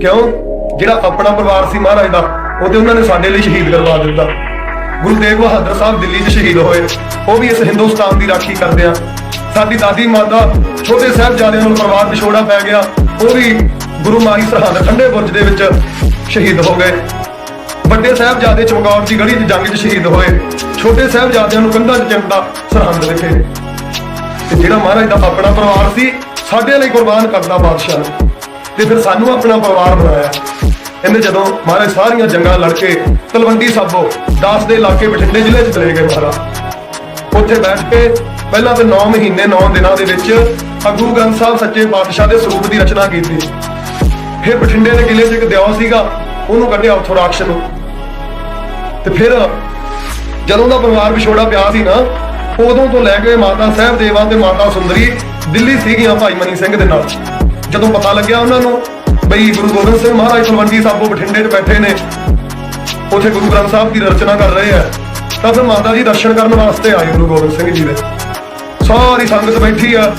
ਕਿਉਂ? ਜਿਹੜਾ ਆਪਣਾ ਪਰਿਵਾਰ ਸੀ ਮਹਾਰਾਜ ਦਾ, ਉਹ ਤੇ ਉਹਨਾਂ ਨੇ ਸਾਡੇ ਲਈ ਸ਼ਹੀਦ ਕਰਵਾ ਦਿੱਤਾ। ਗੁਰੂ ਤੇਗ ਬਹਾਦਰ ਸਾਹਿਬ ਦਿੱਲੀ 'ਚ ਸ਼ਹੀਦ ਹੋਏ। ਉਹ ਵੀ ਇਸ ਹਿੰਦੁਸਤਾਨ ਦੀ ਰਾਖੀ ਕਰਦੇ ਆ। ਸਾਡੀ ਦਾਦੀ ਮਾਤਾ ਛੋਟੇ ਸਾਹਿਬਜ਼ਾਦਿਆਂ ਨੂੰ ਪਰਿਵਾਰ ਵਿਛੋੜਾ ਪੈ ਗਿਆ। ਉਹ ਵੀ ਗੁਰੂ ਮਾਈ ਸਰਹੰਦ ਠੰਡੇ ਬੁਰਜ ਦੇ ਵਿੱਚ ਸ਼ਹੀਦ ਹੋ ਗਏ। ਵੱਡੇ ਸਾਹਿਬਜ਼ਾਦੇ ਚਮਕੌਰ ਦੀ ਗੜੀ 'ਚ ਜੰਗ 'ਚ ਸ਼ਹੀਦ ਹੋਏ। ਛੋਟੇ ਸਾਹਿਬਜ਼ਾਦਿਆਂ ਨੂੰ ਕੰਧਾਂ 'ਚ ਚਿੰਤਾ ਸਰਹੰਦ ਵਿਖੇ ਤੇ ਜਿਹੜਾ ਮਹਾਰਾਜ ਦਾ ਆਪਣਾ ਪਰਿਵਾਰ ਸੀ, ਸਾਡੇ ਲਈ ਕੁਰਬਾਨ ਕਰਦਾ ਬਾਦਸ਼ਾਹ ਨੇ। ਤੇ ਫਿਰ ਸਾਨੂੰ ਆਪਣਾ ਪਰਿਵਾਰ ਬਣਾਇਆ। ਇਹਨੇ ਜਦੋਂ ਮਹਾਰਾਜ ਸਾਰੀਆਂ ਜੰਗਾਂ ਲੜ ਕੇ ਤਲਵੰਡੀ ਸਾਬੋ, ਦਾਸ ਦੇ ਇਲਾਕੇ ਬਠਿੰਡੇ ਜ਼ਿਲ੍ਹੇ 'ਚ ਚਲੇ ਗਏ ਮਹਾਰਾਜ। ਉੱਥੇ ਬੈਠ ਕੇ ਪਹਿਲਾਂ ਤੇ 9 ਮਹੀਨੇ 9 ਦਿਨਾਂ ਦੇ ਵਿੱਚ ਆ ਗੁਰੂ ਗ੍ਰੰਥ ਸਾਹਿਬ ਸੱਚੇ ਪਾਤਸ਼ਾਹ ਦੇ ਸਰੂਪ ਦੀ ਰਚਨਾ ਕੀਤੀ। ਫਿਰ ਬਠਿੰਡੇ ਦੇ ਕਿਲੇ 'ਚ ਇੱਕ ਦਿਓ ਸੀਗਾ, ਉਹਨੂੰ ਕੱਢਿਆ ਉੱਥੋਂ ਰਾਖਸ਼ ਨੂੰ। ਤੇ ਫਿਰ ਜਦੋਂ ਦਾ ਪਰਿਵਾਰ ਵਿਛੋੜਾ ਪਿਆ ਸੀ ਨਾ, ਉਦੋਂ ਤੋਂ ਲੈ ਕੇ ਮਾਤਾ ਸਾਹਿਬ ਦੇਵਾ ਤੇ ਮਾਤਾ ਸੁੰਦਰੀ ਦਿੱਲੀ ਸੀਗੀਆਂ ਭਾਈ ਮਨੀ ਸਿੰਘ ਦੇ ਨਾਲ। ਜਦੋਂ ਪਤਾ ਲੱਗਿਆ ਉਹਨਾਂ ਨੂੰ ਬਈ ਗੁਰੂ ਗੋਬਿੰਦ ਸਿੰਘ ਮਹਾਰਾਜ ਤਲਵੰਡੀ ਸਾਬੋ ਬਠਿੰਡੇ 'ਚ ਬੈਠੇ ਨੇ, ਉਥੇ ਗੁਰੂ ਗ੍ਰੰਥ ਸਾਹਿਬ ਦੀ ਰਚਨਾ ਕਰ ਰਹੇ ਆ, ਤਾਂ ਫਿਰ ਮਾਤਾ ਜੀ ਦਰਸ਼ਨ ਕਰਨ ਵਾਸਤੇ ਆਏ ਗੁਰੂ ਗੋਬਿੰਦ ਸਿੰਘ ਜੀ ਦੇ। ਸਾਰੀ ਸੰਗਤ ਬੈਠੀ ਆ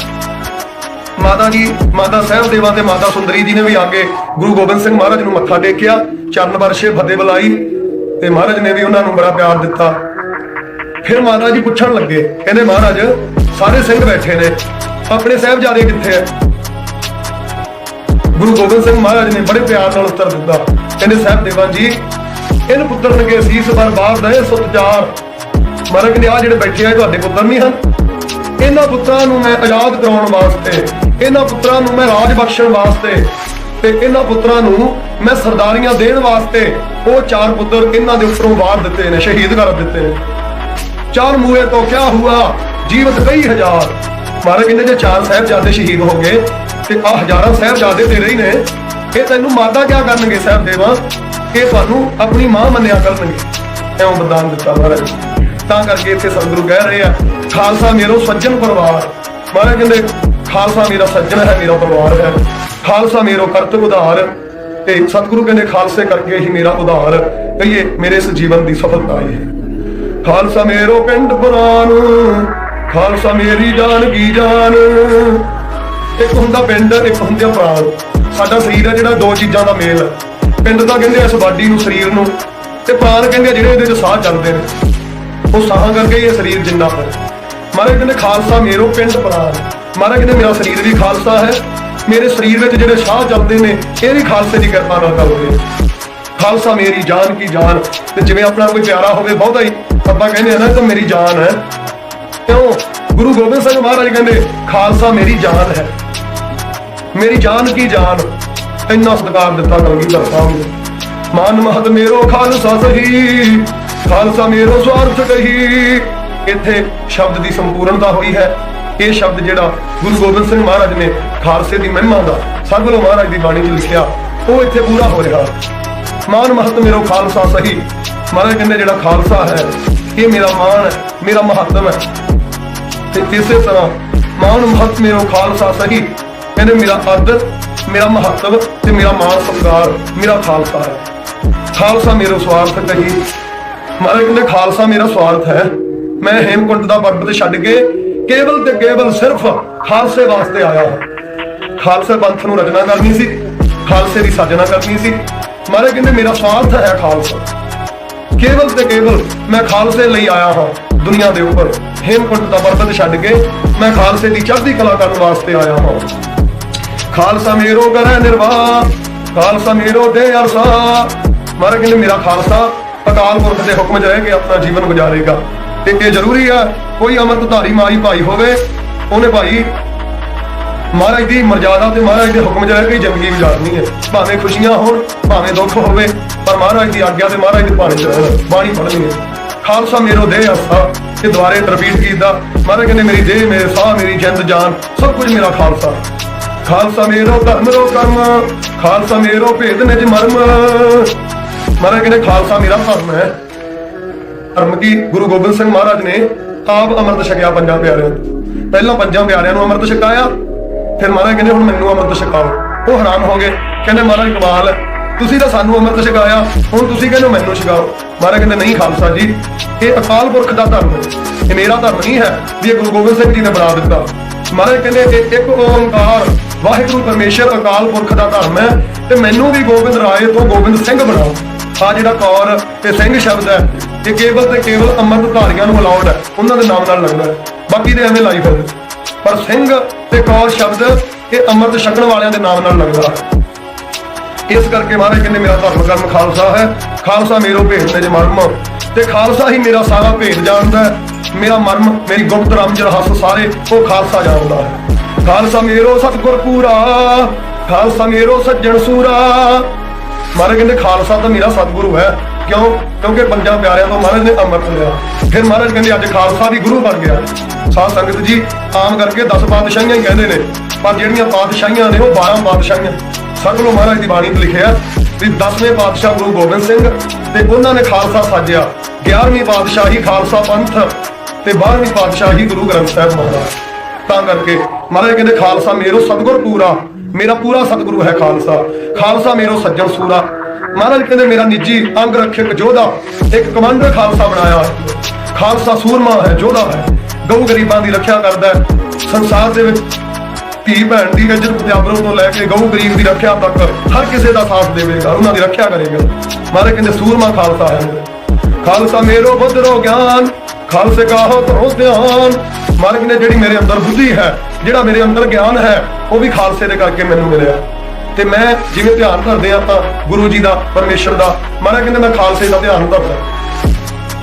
ਮਾਤਾ ਜੀ, ਮਾਤਾ ਸਾਹਿਬ ਦੇਵਾ ਤੇ ਮਾਤਾ ਸੁੰਦਰੀ ਜੀ ਨੇ ਵੀ ਆ ਕੇ ਗੁਰੂ ਗੋਬਿੰਦ ਸਿੰਘ ਮਹਾਰਾਜ ਨੂੰ ਮੱਥਾ ਟੇਕਿਆ। ਚਰਨ ਵਰਸ਼ੇ ਫਤਿਹ ਬੁਲਾਈ ਤੇ ਮਹਾਰਾਜ ਨੇ ਵੀ ਉਹਨਾਂ ਨੂੰ ਬੜਾ ਪਿਆਰ ਦਿੱਤਾ। ਫਿਰ ਮਾਤਾ ਜੀ ਪੁੱਛਣ ਲੱਗੇ, ਕਹਿੰਦੇ ਮਹਾਰਾਜ, ਸਾਰੇ ਸਿੰਘ ਬੈਠੇ ਨੇ, ਆਪਣੇ ਸਾਹਿਬਜ਼ਾਦੇ ਕਿੱਥੇ ਆ? ਗੁਰੂ ਗੋਬਿੰਦ ਸਿੰਘ ਮਹਾਰਾਜ ਨੇ ਬੜੇ ਪਿਆਰ ਨਾਲ ਉੱਤਰ ਦਿੱਤਾ। ਕਹਿੰਦੇ ਸਾਹਿਬ ਦੇਵਾਂ ਜੀ, ਇਹਨ ਪੁੱਤਰ ਨਗੇ ਸੀਸ ਬਰਬਾਦ ਦਏ ਸਤਿਕਾਰ ਮਹਾਰਾਜ ਕਹਿੰਦੇ ਆ ਜਿਹੜੇ ਬੈਠੇ ਆ ਤੁਹਾਡੇ ਪੁੱਤਰ ਨਹੀਂ ਹਨ? ਇਹਨਾਂ ਪੁੱਤਰਾਂ ਨੂੰ ਮੈਂ ਆਜ਼ਾਦ ਕਰਾਉਣ ਵਾਸਤੇ ਇਹਨਾਂ ਪੁੱਤਰਾਂ ਨੂੰ ਮੈਂ ਰਾਜ ਬਖਸ਼ਣ ਵਾਸਤੇ ਤੇ ਇਹਨਾਂ ਪੁੱਤਰਾਂ ਨੂੰ ਮੈਂ ਸਰਦਾਰੀਆਂ ਦੇਣ ਵਾਸਤੇ ਉਹ ਚਾਰ ਪੁੱਤਰ ਇਹਨਾਂ ਦੇ ਉੱਪਰੋਂ ਵਾਰ ਦਿੱਤੇ ਨੇ, ਸ਼ਹੀਦ ਕਰ ਦਿੱਤੇ ਨੇ। ਚਾਰ ਮੂਹੇ ਤੋਂ ਕਿਆ ਹੁਆ? ਜੀਵਤ ਕਈ ਹਜ਼ਾਰ। ਮਹਾਰਾਜ ਕਹਿੰਦੇ ਜੇ ਚਾਰ ਸਾਹਿਬਜ਼ਾਦੇ ਸ਼ਹੀਦ ਹੋ ਗਏ ਤੇ ਆ ਹਜ਼ਾਰਾਂ ਸਾਹਿਬਜ਼ਾਦੇ ਤੇਰੇ ਹੀ ਨੇ, ਇਹ ਤੈਨੂੰ ਮਾਦਾ ਕਿਆ ਕਰਨਗੇ ਸਾਹਿਬ ਦੇਵਾ ਇਹ ਤੁਹਾਨੂੰ ਆਪਣੀ ਮਾਂ ਮੰਨਿਆ ਕਰਨਗੇ। ਐਉਂ ਵਰਦਾਨ ਦਿੱਤਾ ਮਹਾਰਾਜ। ਤਾਂ ਕਰਕੇ ਇੱਥੇ ਸਤਿਗੁਰੂ ਕਹਿ ਰਹੇ ਆ, ਖਾਲਸਾ ਮੇਰੋ ਸੱਜਣ ਪਰਿਵਾਰ। ਮਹਾਰਾਜ ਕਹਿੰਦੇ ਖਾਲਸਾ ਮੇਰਾ ਸੱਜਣ ਹੈ, ਮੇਰਾ ਪਰਿਵਾਰ ਹੈ। ਖਾਲਸਾ ਮੇਰਾ ਕਰਤ ਉਧਾਰ। ਤੇ ਸਤਿਗੁਰੂ ਕਹਿੰਦੇ, ਖਾਲਸੇ ਕਰਕੇ ਹੀ ਮੇਰਾ ਉਧਾਰ। ਕਹੀਏ, ਮੇਰੇ ਇਸ ਜੀਵਨ ਦੀ ਸਫਲਤਾ ਇਹ ਹੈ। ਖਾਲਸਾ ਮੇਰੋ ਪਿੰਡ ਪੁਰਾਨ ਖਾਲਸਾ ਮੇਰੀ ਜਾਨ ਕੀ ਜਾਨ ਇੱਕ ਹੁੰਦਾ ਪਿੰਡ, ਇੱਕ ਹੁੰਦਾ ਪ੍ਰਾਣ। ਸਾਡਾ ਸਰੀਰ ਹੈ ਜਿਹੜਾ ਦੋ ਚੀਜ਼ਾਂ ਦਾ ਮੇਲ ਹੈ। ਪਿੰਡ ਦਾ ਕਹਿੰਦੇ ਇਸ ਬਾਡੀ ਨੂੰ, ਸਰੀਰ ਨੂੰ। ਤੇ ਪ੍ਰਾਣ ਕਹਿੰਦੇ ਆ ਜਿਹੜੇ ਇਹਦੇ ਚ ਸਾਹ ਚੱਲਦੇ ਨੇ। ਉਹ ਸਾਹਾਂ ਕਰਕੇ ਇਹ ਸਰੀਰ ਜਿੰਨਾ ਹੈ। ਮਹਾਰਾਜ ਕਹਿੰਦੇ, ਖਾਲਸਾ ਮੇਰੋ ਪਿੰਡ ਪ੍ਰਾਣ। ਮਹਾਰਾਜ ਕਹਿੰਦੇ ਮੇਰਾ ਸਰੀਰ ਵੀ ਖਾਲਸਾ ਹੈ। ਮੇਰੇ ਸਰੀਰ ਵਿੱਚ ਜਿਹੜੇ ਸਾਹ ਚੱਲਦੇ ਨੇ, ਇਹ ਵੀ ਖਾਲਸੇ ਦੀ ਕਿਰਪਾ ਨਾਲ ਚੱਲਦੇ ਖਾਲਸਾ ਮੇਰੀ ਜਾਨ ਕੀ ਜਾਨ। ਤੇ ਜਿਵੇਂ ਆਪਣਾ ਕੋਈ ਪਿਆਰਾ ਹੋਵੇ ਬਹੁਤਾ ਹੀ, ਆਪਾਂ ਕਹਿੰਦੇ ਆ ਨਾ ਤਾਂ ਮੇਰੀ ਜਾਨ ਹੈ। ਕਿਉਂ? ਗੁਰੂ ਗੋਬਿੰਦ ਸਿੰਘ ਮਹਾਰਾਜ ਕਹਿੰਦੇ, ਖਾਲਸਾ ਮੇਰੀ ਜਾਨ ਹੈ। ਮੇਰੀ ਜਾਨ ਕੀ ਜਾਨ? ਇੰਨਾ ਸਤਿਕਾਰ ਦਿੱਤਾ ਕਲਗੀਧਰ ਸਾਹਿਬ ਨੇ ਮਾਨ ਮਹਤ ਮੇਰੋ ਖਾਲਸਾ ਸਹੀ, ਖਾਲਸਾ ਮੇਰੋ ਸਵਾਰਥ ਕਹੀ। ਇੱਥੇ ਸ਼ਬਦ ਦੀ ਸੰਪੂਰਨਤਾ ਹੋਈ ਹੈ। ਇਹ ਸ਼ਬਦ ਜਿਹੜਾ ਗੁਰੂ ਗੋਬਿੰਦ ਸਿੰਘ ਮਹਾਰਾਜ ਨੇ ਖਾਲਸੇ ਦੀ ਮਹਿਮਾ ਦਾ ਸਤਿਗੁਰੂ ਮਹਾਰਾਜ ਦੀ ਬਾਣੀ 'ਚ ਲਿਖਿਆ, ਉਹ ਇੱਥੇ ਪੂਰਾ ਹੋ ਰਿਹਾ। ਮਾਨ ਮਹਤ ਮੇਰਾ ਖਾਲਸਾ ਸਹੀ। ਮਹਾਰਾਜ ਕਹਿੰਦੇ ਜਿਹੜਾ ਖਾਲਸਾ ਹੈ, ਇਹ ਮੇਰਾ ਮਾਣ ਹੈ, ਮੇਰਾ ਮਹੱਤਵ ਹੈ। ਤੇ ਇਸੇ ਤਰ੍ਹਾਂ ਮਾਨ ਮਹਤ ਮੇਰੋ ਖਾਲਸਾ ਸਹੀ। ਕਹਿੰਦੇ ਮੇਰਾ ਆਦਰ ਮੇਰਾ ਮਹੱਤਵ ਤੇ ਮੇਰਾ ਮਾਨ ਸਤਿਕਾਰ, ਮੇਰਾ ਖਾਲਸਾ ਹੈ। ਖਾਲਸਾ ਮੇਰਾ ਸਵਾਰਥ ਕਹੀ। ਮਹਾਰਾਜ ਕਹਿੰਦੇ ਖਾਲਸਾ ਮੇਰਾ ਸਵਾਰਥ ਹੈ। ਮੈਂ ਹੇਮਕੁੰਟ ਦਾ ਪਰਬਤ ਛੱਡ ਕੇ ਕੇਵਲ ਤੇ ਕੇਵਲ ਸਿਰਫ ਖਾਲਸੇ ਵਾਸਤੇ ਆਇਆ ਹਾਂ। ਖਾਲਸੇ ਪੰਥ ਨੂੰ ਰਚਨਾ ਕਰਨੀ ਸੀ, ਖਾਲਸੇ ਦੀ ਸਾਜਨਾ ਕਰਨੀ ਸੀ। ਮਹਾਰਾਜ ਕਹਿੰਦੇ, ਮੇਰਾ ਸਵਾਰਥ ਹੈ ਖਾਲਸਾ। ਕੇਵਲ ਤੇ ਕੇਵਲ ਮੈਂ ਖਾਲਸੇ ਲਈ ਆਇਆ ਹਾਂ, ਦੁਨੀਆ ਦੇ ਉੱਪਰ। ਹੇਮਕੁੰਟ ਦਾ ਪਰਬਤ ਛੱਡ ਕੇ ਮੈਂ ਖਾਲਸੇ ਦੀ ਚੜ੍ਹਦੀ ਕਲਾ ਕਰਨ ਵਾਸਤੇ ਆਇਆ ਹਾਂ। ਖਾਲਸਾ ਮੇਰੋ ਕਰੈ ਨਿਰਵਾਹ, ਖਾਲਸਾ ਮੇਰੋ ਦੇ ਅਰਸਾ ਮਹਾਰਾਜ ਕਹਿੰਦੇ, ਮੇਰਾ ਖਾਲਸਾ ਅਕਾਲ ਪੁਰਖ ਦੇ ਹੁਕਮ 'ਚ ਰਹਿ ਕੇ ਆਪਣਾ ਜੀਵਨ ਗੁਜ਼ਾਰੇਗਾ। ਤੇ ਇਹ ਜ਼ਰੂਰੀ ਆ, ਕੋਈ ਅੰਮ੍ਰਿਤਧਾਰੀ ਮਾਈ ਭਾਈ ਹੋਵੇ, ਉਹਨੇ ਭਾਈ ਮਹਾਰਾਜ ਦੀ ਮਰਜ਼ਾਦਾ ਤੇ ਮਹਾਰਾਜ ਦੇ ਹੁਕਮ 'ਚ ਰਹਿ ਕੇ ਜ਼ਿੰਦਗੀ ਗੁਜ਼ਾਰਨੀ ਹੈ। ਭਾਵੇਂ ਖੁਸ਼ੀਆਂ ਹੋਣ, ਭਾਵੇਂ ਦੁੱਖ ਹੋਵੇ, ਪਰ ਮਹਾਰਾਜ ਦੀ ਆਗਿਆ ਤੇ ਮਹਾਰਾਜ ਦੀ ਬਾਣੀ 'ਚ ਬਾਣੀ ਪੜ੍ਹਨੀ ਹੈ। ਖਾਲਸਾ ਮੇਰੋ ਦੇਹ ਆਸਾ ਇਹ ਦੁਆਰੇ ਰਿਪੀਟ ਕੀਤਾ ਮਹਾਰਾਜ ਕਹਿੰਦੇ, ਮੇਰੀ ਦੇਹ, ਮੇਰੇ ਸਾਹ, ਮੇਰੀ ਜਿੰਦ ਜਾਨ, ਸਭ ਕੁਝ ਮੇਰਾ ਖਾਲਸਾ। ਖਾਲਸਾ ਮੇਰੋ ਧਰਮ ਰੋ ਕਰਮ, ਖਾਲਸਾ ਮੇਰੋ ਭੇਦ ਨਿਜ ਮਰਮ। ਮਹਾਰਾਜ ਕਹਿੰਦੇ, ਖਾਲਸਾ ਮੇਰਾ ਧਰਮ ਹੈ। ਧਰਮ ਕੀ ਗੁਰੂ ਗੋਬਿੰਦ ਸਿੰਘ ਮਹਾਰਾਜ ਨੇ ਆਪ ਅੰਮ੍ਰਿਤ ਛਕਿਆ ਪੰਜਾਂ ਪਿਆਰਿਆਂ ਤੋਂ। ਪਹਿਲਾਂ ਪੰਜਾਂ ਪਿਆਰਿਆਂ ਨੂੰ ਅੰਮ੍ਰਿਤ ਛਕਾਇਆ, ਫਿਰ ਮਹਾਰਾਜ ਕਹਿੰਦੇ, ਹੁਣ ਮੈਨੂੰ ਅੰਮ੍ਰਿਤ ਛਕਾਓ। ਉਹ ਹੈਰਾਨ ਹੋ ਗਏ। ਕਹਿੰਦੇ, ਮਹਾਰਾਜ ਕਮਾਲ ਹੈ, ਤੁਸੀਂ ਤਾਂ ਸਾਨੂੰ ਅੰਮ੍ਰਿਤ ਛਕਾਇਆ, ਹੁਣ ਤੁਸੀਂ ਕਹਿੰਦੇ ਮੈਨੂੰ ਛਕਾਓ। ਮਹਾਰਾਜ ਕਹਿੰਦੇ, ਨਹੀਂ ਖਾਲਸਾ ਜੀ, ਇਹ ਅਕਾਲ ਪੁਰਖ ਦਾ ਧਰਮ ਹੈ। ਇਹ ਮੇਰਾ ਧਰਮ ਨਹੀਂ ਹੈ ਵੀ ਇਹ ਗੁਰੂ ਗੋਬਿੰਦ ਸਿੰਘ ਜੀ ਨੇ ਬਣਾ ਦਿੱਤਾ। ਮਹਾਰਾਜ ਕਹਿੰਦੇ, ਇਹ ਇੱਕ ਓੰਕਾਰ, ਵਾਹਿਗੁਰੂ ਪਰਮੇਸ਼ਰ ਅਕਾਲ ਪੁਰਖ ਦਾ ਧਰਮ ਹੈ ਤੇ ਮੈਨੂੰ ਵੀ ਗੋਬਿੰਦ ਰਾਏ ਤੋਂ ਗੋਬਿੰਦ ਸਿੰਘ ਬਣਾਓ। ਆ ਜਿਹੜਾ ਕੌਰ ਤੇ ਸਿੰਘ ਸ਼ਬਦ ਹੈ। ਇਹ ਕੇਵਲ ਤੇ ਕੇਵਲ ਅੰਮ੍ਰਿਤ ਧਾਰੀਆਂ ਨੂੰ ਅਲਾਉਡ ਹੈ, ਉਹਨਾਂ ਦੇ ਨਾਮ ਨਾਲ ਲੱਗਦਾ ਹੈ। ਬਾਕੀ ਦੇ ਐਵੇਂ ਲਾਈ ਫਿਰਦੇ ਪਰ ਸਿੰਘ ਤੇ ਕੌਰ ਸ਼ਬਦ ਇਹ ਅੰਮ੍ਰਿਤ ਛਕਣ ਵਾਲਿਆਂ ਦੇ ਨਾਮ ਨਾਲ ਲੱਗਦਾ ਹੈ। ਇਸ ਕਰਕੇ ਮਹਾਰਾਜ ਕਹਿੰਦੇ, ਮੇਰਾ ਧਰਮ ਕਰਮ ਖਾਲਸਾ ਹੈ। ਖਾਲਸਾ ਮੇਰੋ ਭੇਦ ਤੇ ਮਰਮ ਤੇ ਖਾਲਸਾ ਹੀ ਮੇਰਾ ਸਾਰਾ ਭੇਦ ਜਾਣਦਾ ਹੈ। ਮੇਰਾ ਮਰਮ, ਮੇਰੀ ਗੁਪਤ ਰਮਜ ਰਹੱਸ ਸਾਰੇ, ਉਹ ਖਾਲਸਾ ਜਾਣਦਾ ਹੈ। ਖਾਲਸਾ ਮੇਰੋ ਸਤਿਗੁਰ ਪੂਰਾ, ਖਾਲਸਾ ਮੇਰੋ ਸੱਜਣ ਸੂਰਾ। ਮਹਾਰਾਜ ਕਹਿੰਦੇ, ਖਾਲਸਾ ਤਾਂ ਮੇਰਾ ਸਤਿਗੁਰੂ ਹੈ। ਕਿਉਂ? ਕਿਉਂਕਿ ਪੰਜਾਂ ਪਿਆਰਿਆਂ ਤੋਂ ਮਹਾਰਾਜ ਨੇ ਅੰਮ੍ਰਿਤ ਲਿਆ ਫਿਰ ਮਹਾਰਾਜ ਕਹਿੰਦੇ, ਅੱਜ ਖਾਲਸਾ ਵੀ ਗੁਰੂ ਬਣ ਗਿਆ। ਸਾਧ ਸੰਗਤ ਜੀ, ਆਮ ਕਰਕੇ 10 ਪਾਤਸ਼ਾਹੀਆਂ ਹੀ ਕਹਿੰਦੇ ਨੇ, ਪਰ ਜਿਹੜੀਆਂ ਪਾਤਸ਼ਾਹੀਆਂ ਨੇ, ਉਹ 12 ਪਾਤਸ਼ਾਹੀਆਂ। ਸਤਿਗੁਰੂ ਮਹਾਰਾਜ ਦੀ ਬਾਣੀ 'ਚ ਲਿਖਿਆ ਵੀ 10ਵੇਂ ਪਾਤਸ਼ਾਹ ਗੁਰੂ ਗੋਬਿੰਦ ਸਿੰਘ ਤੇ ਉਹਨਾਂ ਨੇ ਖਾਲਸਾ ਸਾਜਿਆ। 11ਵੀਂ ਪਾਤਸ਼ਾਹੀ ਖਾਲਸਾ ਪੰਥ ਤੇ 12ਵੀਂ ਪਾਤਸ਼ਾਹੀ ਗੁਰੂ ਗ੍ਰੰਥ ਸਾਹਿਬ ਮਹਾਰਾਜ। ਤਾਂ ਕਰਕੇ ਮਹਾਰਾਜ ਕਹਿੰਦੇ, ਖਾਲਸਾ ਮੇਰੋ ਸਤਿਗੁਰ ਪੂਰਾ। ਮੇਰਾ ਪੂਰਾ ਸਤਿਗੁਰੂ ਹੈ ਖਾਲਸਾ। ਖਾਲਸਾ ਮੇਰੋ ਸੱਜਣ ਸੂਰਾ ਮਹਾਰਾਜ ਕਹਿੰਦੇ ਮੇਰਾ ਨਿੱਜੀ ਅੰਗ ਰੱਖਿਅਕ ਯੋਧਾ ਇੱਕ ਕਮਾਂਡਰ ਖਾਲਸਾ ਬਣਾਇਆ ਖਾਲਸਾ ਸੂਰਮਾ ਹੈ, ਜੋਧਾ ਹੈ। ਗਊ ਗਰੀਬਾਂ ਦੀ ਰੱਖਿਆ ਕਰਦਾ ਹੈ। ਸੰਸਾਰ ਦੇ ਵਿੱਚ ਧੀ ਭੈਣ ਦੀ ਇੱਜ਼ਤ ਪੰਜਾਬਰੋਂ ਤੋਂ ਲੈ ਕੇ ਗਊ ਗਰੀਬ ਦੀ ਰੱਖਿਆ ਤੱਕ ਹਰ ਕਿਸੇ ਦਾ ਸਾਥ ਦੇਵੇਗਾ, ਉਹਨਾਂ ਦੀ ਰੱਖਿਆ ਕਰੇਗਾ। ਮਹਾਰਾਜ ਕਹਿੰਦੇ ਸੂਰਮਾ ਖਾਲਸਾ ਹੈ। ਖਾਲਸਾ ਮੇਰੋ ਬੁੱਧਰੋ ਗਿਆਨ, ਖਾਲਸੇ ਕਾਹੋ ਧਰੋ ਧਿਆਨ। ਮਹਾਰਾਜ ਕਹਿੰਦੇ ਜਿਹੜੀ ਮੇਰੇ ਅੰਦਰ ਬੁੱਧੀ ਹੈ, ਜਿਹੜਾ ਮੇਰੇ ਅੰਦਰ ਗਿਆਨ ਹੈ, ਉਹ ਵੀ ਖਾਲਸੇ ਦੇ ਕਰਕੇ ਮੈਨੂੰ ਮਿਲਿਆ। ਤੇ ਮੈਂ ਜਿਵੇਂ ਧਿਆਨ ਧਰਦੇ ਆ ਤਾਂ ਗੁਰੂ ਜੀ ਦਾ, ਪਰਮੇਸ਼ਰ ਦਾ ਮਹਾਰਾਜ ਕਹਿੰਦੇ ਮੈਂ ਖਾਲਸੇ ਦਾ ਧਿਆਨ ਧਰਦਾ